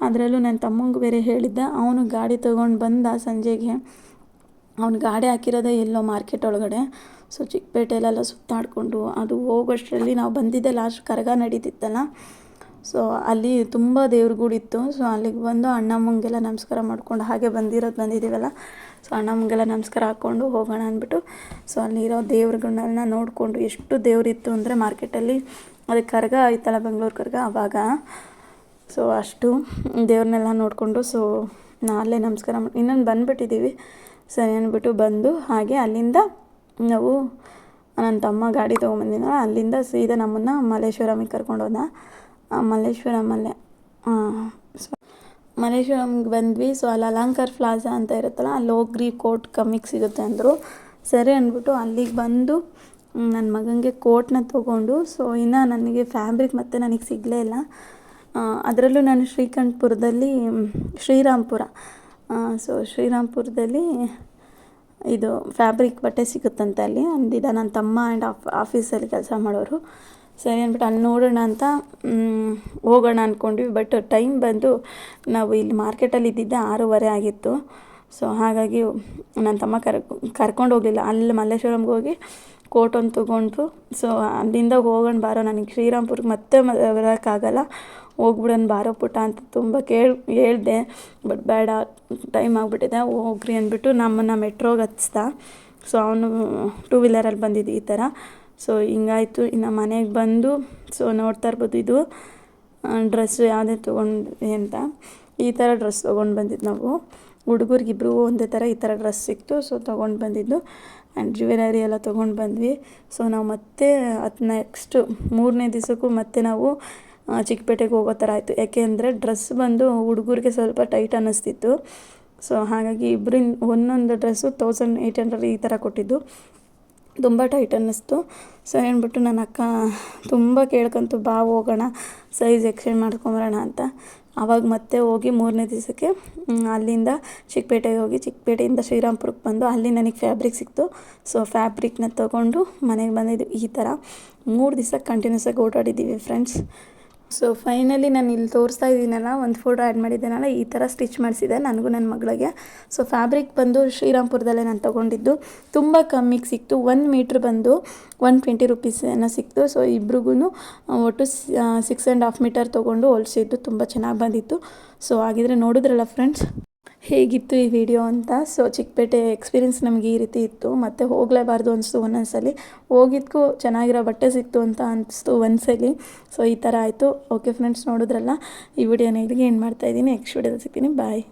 ಅದರಲ್ಲೂ ನನ್ನ ತಮ್ಮಂಗೆ ಬೇರೆ ಹೇಳಿದ್ದೆ, ಅವನು ಗಾಡಿ ತೊಗೊಂಡು ಬಂದ ಸಂಜೆಗೆ. ಅವ್ನು ಗಾಡಿ ಹಾಕಿರೋದೆ ಎಲ್ಲೋ ಮಾರ್ಕೆಟ್ ಒಳಗಡೆ. ಸೊ ಚಿಕ್ಕಪೇಟೆಲೆಲ್ಲ ಸುತ್ತಾಡಿಕೊಂಡು ಅದು ಹೋಗೋಷ್ಟರಲ್ಲಿ ನಾವು ಬಂದಿದ್ದೆ, ಲಾಸ್ಟ್ ಕರಗ ನಡೀತಿತ್ತಲ್ಲ. ಸೊ ಅಲ್ಲಿ ತುಂಬ ದೇವ್ರಗೂಡಿತ್ತು ಸೊ ಅಲ್ಲಿಗೆ ಬಂದು ಅಣ್ಣಮ್ಮಂಗೆಲ್ಲ ನಮಸ್ಕಾರ ಮಾಡ್ಕೊಂಡು ಹಾಗೆ ಬಂದಿರೋದು ಬಂದಿದ್ದೀವಲ್ಲ ಸೊ ಅಣ್ಣಮ್ಮಂಗೆಲ್ಲ ನಮಸ್ಕಾರ ಹಾಕ್ಕೊಂಡು ಹೋಗೋಣ ಅಂದ್ಬಿಟ್ಟು, ಸೊ ಅಲ್ಲಿರೋ ದೇವ್ರಗಳನ್ನೆಲ್ಲ ನೋಡಿಕೊಂಡು ಎಷ್ಟು ದೇವ್ರಿತ್ತು ಅಂದರೆ ಮಾರ್ಕೆಟಲ್ಲಿ. ಅದಕ್ಕೆ ಕರಗ ಆಯ್ತಲ್ಲ, ಬೆಂಗಳೂರು ಕರಗ ಆವಾಗ ಸೊ ಅಷ್ಟು ದೇವ್ರನ್ನೆಲ್ಲ ನೋಡಿಕೊಂಡು, ಸೊ ಅಲ್ಲೇ ನಮಸ್ಕಾರ ಇನ್ನೊಂದು ಬಂದುಬಿಟ್ಟಿದ್ದೀವಿ. ಸರಿ ಅಂದ್ಬಿಟ್ಟು ಬಂದು ಹಾಗೆ ಅಲ್ಲಿಂದ ನಾವು ನನ್ನ ತಮ್ಮ ಗಾಡಿ ತೊಗೊಂಬಂದಿನ ಅಲ್ಲಿಂದ ಸೀದಾ ನಮ್ಮನ್ನು ಮಲ್ಲೇಶ್ವರಮಿಗೆ ಕರ್ಕೊಂಡು ಹೋದ ಮಲ್ಲೇಶ್ವರಮಲ್ಲೇ ಸೊ ಮಲ್ಲೇಶ್ವರಮ್ಗೆ ಬಂದ್ವಿ. ಸೊ ಅಲ್ಲಿ ಅಲಂಕಾರ್ ಪ್ಲಾಜಾ ಅಂತ ಇರುತ್ತಲ್ಲ, ಅಲ್ಲಿ ಹೋಗ್ರಿ, ಕೋಟ್ ಕಮ್ಮಿಗೆ ಸಿಗುತ್ತೆ ಅಂದರು. ಸರಿ ಅಂದ್ಬಿಟ್ಟು ಅಲ್ಲಿಗೆ ಬಂದು ನನ್ನ ಮಗನಿಗೆ ಕೋಟ್ನ ತೊಗೊಂಡು, ಸೊ ಇನ್ನು ನನಗೆ ಫ್ಯಾಬ್ರಿಕ್ ಮತ್ತೆ ನನಗೆ ಸಿಗಲೇ ಇಲ್ಲ. ಅದರಲ್ಲೂ ನಾನು ಶ್ರೀಕಂಠಪುರದಲ್ಲಿ ಶ್ರೀರಾಂಪುರ. ಸೊ ಶ್ರೀರಾಮ್ಪುರದಲ್ಲಿ ಇದು ಫ್ಯಾಬ್ರಿಕ್ ಬಟ್ಟೆ ಸಿಗುತ್ತಂತೆ ಅಲ್ಲಿ. ಅಂದಿದ್ದ ನನ್ನ ತಮ್ಮ ಆ್ಯಂಡ್ ಆಫ್ ಆಫೀಸಲ್ಲಿ ಕೆಲಸ ಮಾಡೋರು. ಸರಿ ಅಂದ್ಬಿಟ್ಟು ಅಲ್ಲಿ ನೋಡೋಣ ಅಂತ ಹೋಗೋಣ ಅಂದ್ಕೊಂಡ್ವಿ ಬಟ್ ಟೈಮ್ ಬಂದು ನಾವು ಇಲ್ಲಿ ಮಾರ್ಕೆಟಲ್ಲಿ ಇದ್ದಿದ್ದೆ ಆರೂವರೆ ಆಗಿತ್ತು. ಸೊ ಹಾಗಾಗಿ ನನ್ನ ತಮ್ಮ ಕರ್ಕೊ ಕರ್ಕೊಂಡು ಹೋಗಲಿಲ್ಲ. ಅಲ್ಲಿ ಮಲ್ಲೇಶ್ವರಂಗೆ ಹೋಗಿ ಕೋಟೊಂದು ತೊಗೊಂಡ್ರು. ಸೊ ಅಲ್ಲಿಂದ ಹೋಗೋಣ ಬಾರೋ ನನಗೆ ಶ್ರೀರಾಮ್ಪುರ್ಗೆ ಮತ್ತೆ ಬರೋಕ್ಕಾಗಲ್ಲ. ಹೋಗ್ಬಿಡೋಣ ಬಾರೋ ಪುಟ ಅಂತ ತುಂಬ ಕೇಳಿ, ಹೇಳಿದೆ. ಬಟ್ ಬೇಡ, ಟೈಮ್ ಆಗಿಬಿಟ್ಟಿದೆ, ಹೋಗ್ರಿ ಅಂದ್ಬಿಟ್ಟು ನಮ್ಮನ್ನು ಮೆಟ್ರೋಗೆ ಹಚ್ದ ಸೊ ಅವನು ಟೂ ವೀಲರಲ್ಲಿ ಬಂದಿದ್ದು ಈ ಥರ ಸೊ ಹಿಂಗಾಯಿತು, ಇನ್ನು ಮನೆಗೆ ಬಂದು ಸೊ ನೋಡ್ತಾ ಇರ್ಬೋದು ಇದು. ಡ್ರೆಸ್ಸು ಯಾವುದೇ ತೊಗೊಂಡು ಅಂತ. ಈ ಥರ ಡ್ರೆಸ್ ತೊಗೊಂಡು ಬಂದಿದ್ದು ನಾವು. ಹುಡುಗರಿಗಿಬ್ರು ಒಂದೇ ಥರ ಈ ಥರ ಡ್ರೆಸ್ ಸಿಕ್ತು ಸೊ ತೊಗೊಂಡು ಬಂದಿದ್ದು. ಆ್ಯಂಡ್ ಜ್ಯುವೆಲರಿ ಎಲ್ಲ ತೊಗೊಂಡು ಬಂದ್ವಿ. ಸೊ ನಾವು ಮತ್ತೆ ಅದು ನೆಕ್ಸ್ಟು ಮೂರನೇ ದಿವಸಕ್ಕೂ ಮತ್ತೆ ನಾವು ಚಿಕ್ಕಪೇಟೆಗೆ ಹೋಗೋ ಥರ ಆಯಿತು. ಯಾಕೆ ಅಂದರೆ ಡ್ರೆಸ್ ಬಂದು ಹುಡುಗರಿಗೆ ಸ್ವಲ್ಪ ಟೈಟ್ ಅನ್ನಿಸ್ತಿತ್ತು. ಸೊ, ಹಾಗಾಗಿ ಇಬ್ಬರಿಂದ ಒಂದೊಂದು ಡ್ರೆಸ್ಸು ತೌಸಂಡ್ ಏಯ್ಟ್ ಹಂಡ್ರೆಡ್ ಈ ಥರ ಕೊಟ್ಟಿದ್ದು. ತುಂಬ ಟೈಟ್ ಅನ್ನಿಸ್ತು. ಸೊ, ಹೇಳ್ಬಿಟ್ಟು ನನ್ನ ಅಕ್ಕ ತುಂಬ ಕೇಳ್ಕೊಂತು, ಬಾ, ಹೋಗೋಣ. ಸೈಜ್ ಎಕ್ಸ್ಚೇಂಜ್ ಮಾಡ್ಕೊಂಬರೋಣ ಅಂತ. ಆವಾಗ ಮತ್ತೆ ಹೋಗಿ ಮೂರನೇ ದಿವಸಕ್ಕೆ ಅಲ್ಲಿಂದ ಚಿಕ್ಕಪೇಟೆಗೆ ಹೋಗಿ, ಚಿಕ್ಕಪೇಟೆಯಿಂದ ಶ್ರೀರಾಮ್ಪುರಕ್ಕೆ ಬಂದು ಅಲ್ಲಿ ನನಗೆ ಫ್ಯಾಬ್ರಿಕ್ ಸಿಕ್ತು. ಸೊ, ಫ್ಯಾಬ್ರಿಕ್ನ ತೊಗೊಂಡು ಮನೆಗೆ ಬಂದಿದ್ದು ಈ ಥರ ಮೂರು ದಿವಸ ಕಂಟಿನ್ಯೂಸ್ ಆಗಿ ಓಡಾಡಿದ್ದೀವಿ ಫ್ರೆಂಡ್ಸ್ ಸೊ ಫೈನಲಿ ನಾನು ಇಲ್ಲಿ ತೋರಿಸ್ತಾ ಇದ್ದೀನಲ್ಲ, ಒಂದು ಫೋಟೋ ಆ್ಯಡ್ ಮಾಡಿದ್ದೀನಲ್ಲ, ಈ ಥರ ಸ್ಟಿಚ್ ಮಾಡಿಸಿದೆ ನನಗೂ ನನ್ನ ಮಗಳಿಗೆ. ಸೊ ಫ್ಯಾಬ್ರಿಕ್ ಬಂದು ಶ್ರೀರಾಮ್ಪುರದಲ್ಲೇ ನಾನು ತೊಗೊಂಡಿದ್ದು. ತುಂಬ ಕಮ್ಮಿಗೆ ಸಿಕ್ತು ಒನ್ ಮೀಟ್ರ್ ಬಂದು ಒನ್ ಟ್ವೆಂಟಿ ರುಪೀಸ್ ಏನೋ ಸಿಕ್ತು. ಸೊ ಇಬ್ರಿಗೂ ಒಟ್ಟು ಸಿಕ್ಸ್ ಆ್ಯಂಡ್ ಹಾಫ್ ಮೀಟರ್ ತೊಗೊಂಡು ಹೊಲಿಸಿದ್ದು, ತುಂಬ ಚೆನ್ನಾಗಿ ಬಂದಿತ್ತು. ಸೊ ಹಾಗಿದ್ರೆ ನೋಡಿದ್ರಲ್ಲ ಫ್ರೆಂಡ್ಸ್ ಹೇಗಿತ್ತು ಈ ವಿಡಿಯೋ ಅಂತ? ಸೊ ಚಿಕ್ಕಪೇಟೆ ಎಕ್ಸ್ಪೀರಿಯನ್ಸ್ ನಮಗೆ ಈ ರೀತಿ ಇತ್ತು. ಮತ್ತು ಹೋಗಲೇಬಾರ್ದು ಅನಿಸ್ತು ಒಂದೊಂದ್ಸಲಿ. ಹೋಗಿದ್ಕೂ ಚೆನ್ನಾಗಿರೋ ಬಟ್ಟೆ ಸಿಕ್ತು ಅಂತ ಅನಿಸ್ತು ಒಂದ್ಸಲಿ. ಸೊ ಈ ಥರ ಆಯಿತು. ಓಕೆ ಫ್ರೆಂಡ್ಸ್ ನೋಡಿದ್ರಲ್ಲ? ಈ ವಿಡಿಯೋನ ಇಲ್ಲಿಗೆ ಏನು ಮಾಡ್ತಾಯಿದ್ದೀನಿ ನೆಕ್ಸ್ಟ್ ವಿಡಿಯೋದಲ್ಲಿ ಸಿಗ್ತೀನಿ. ಬಾಯ್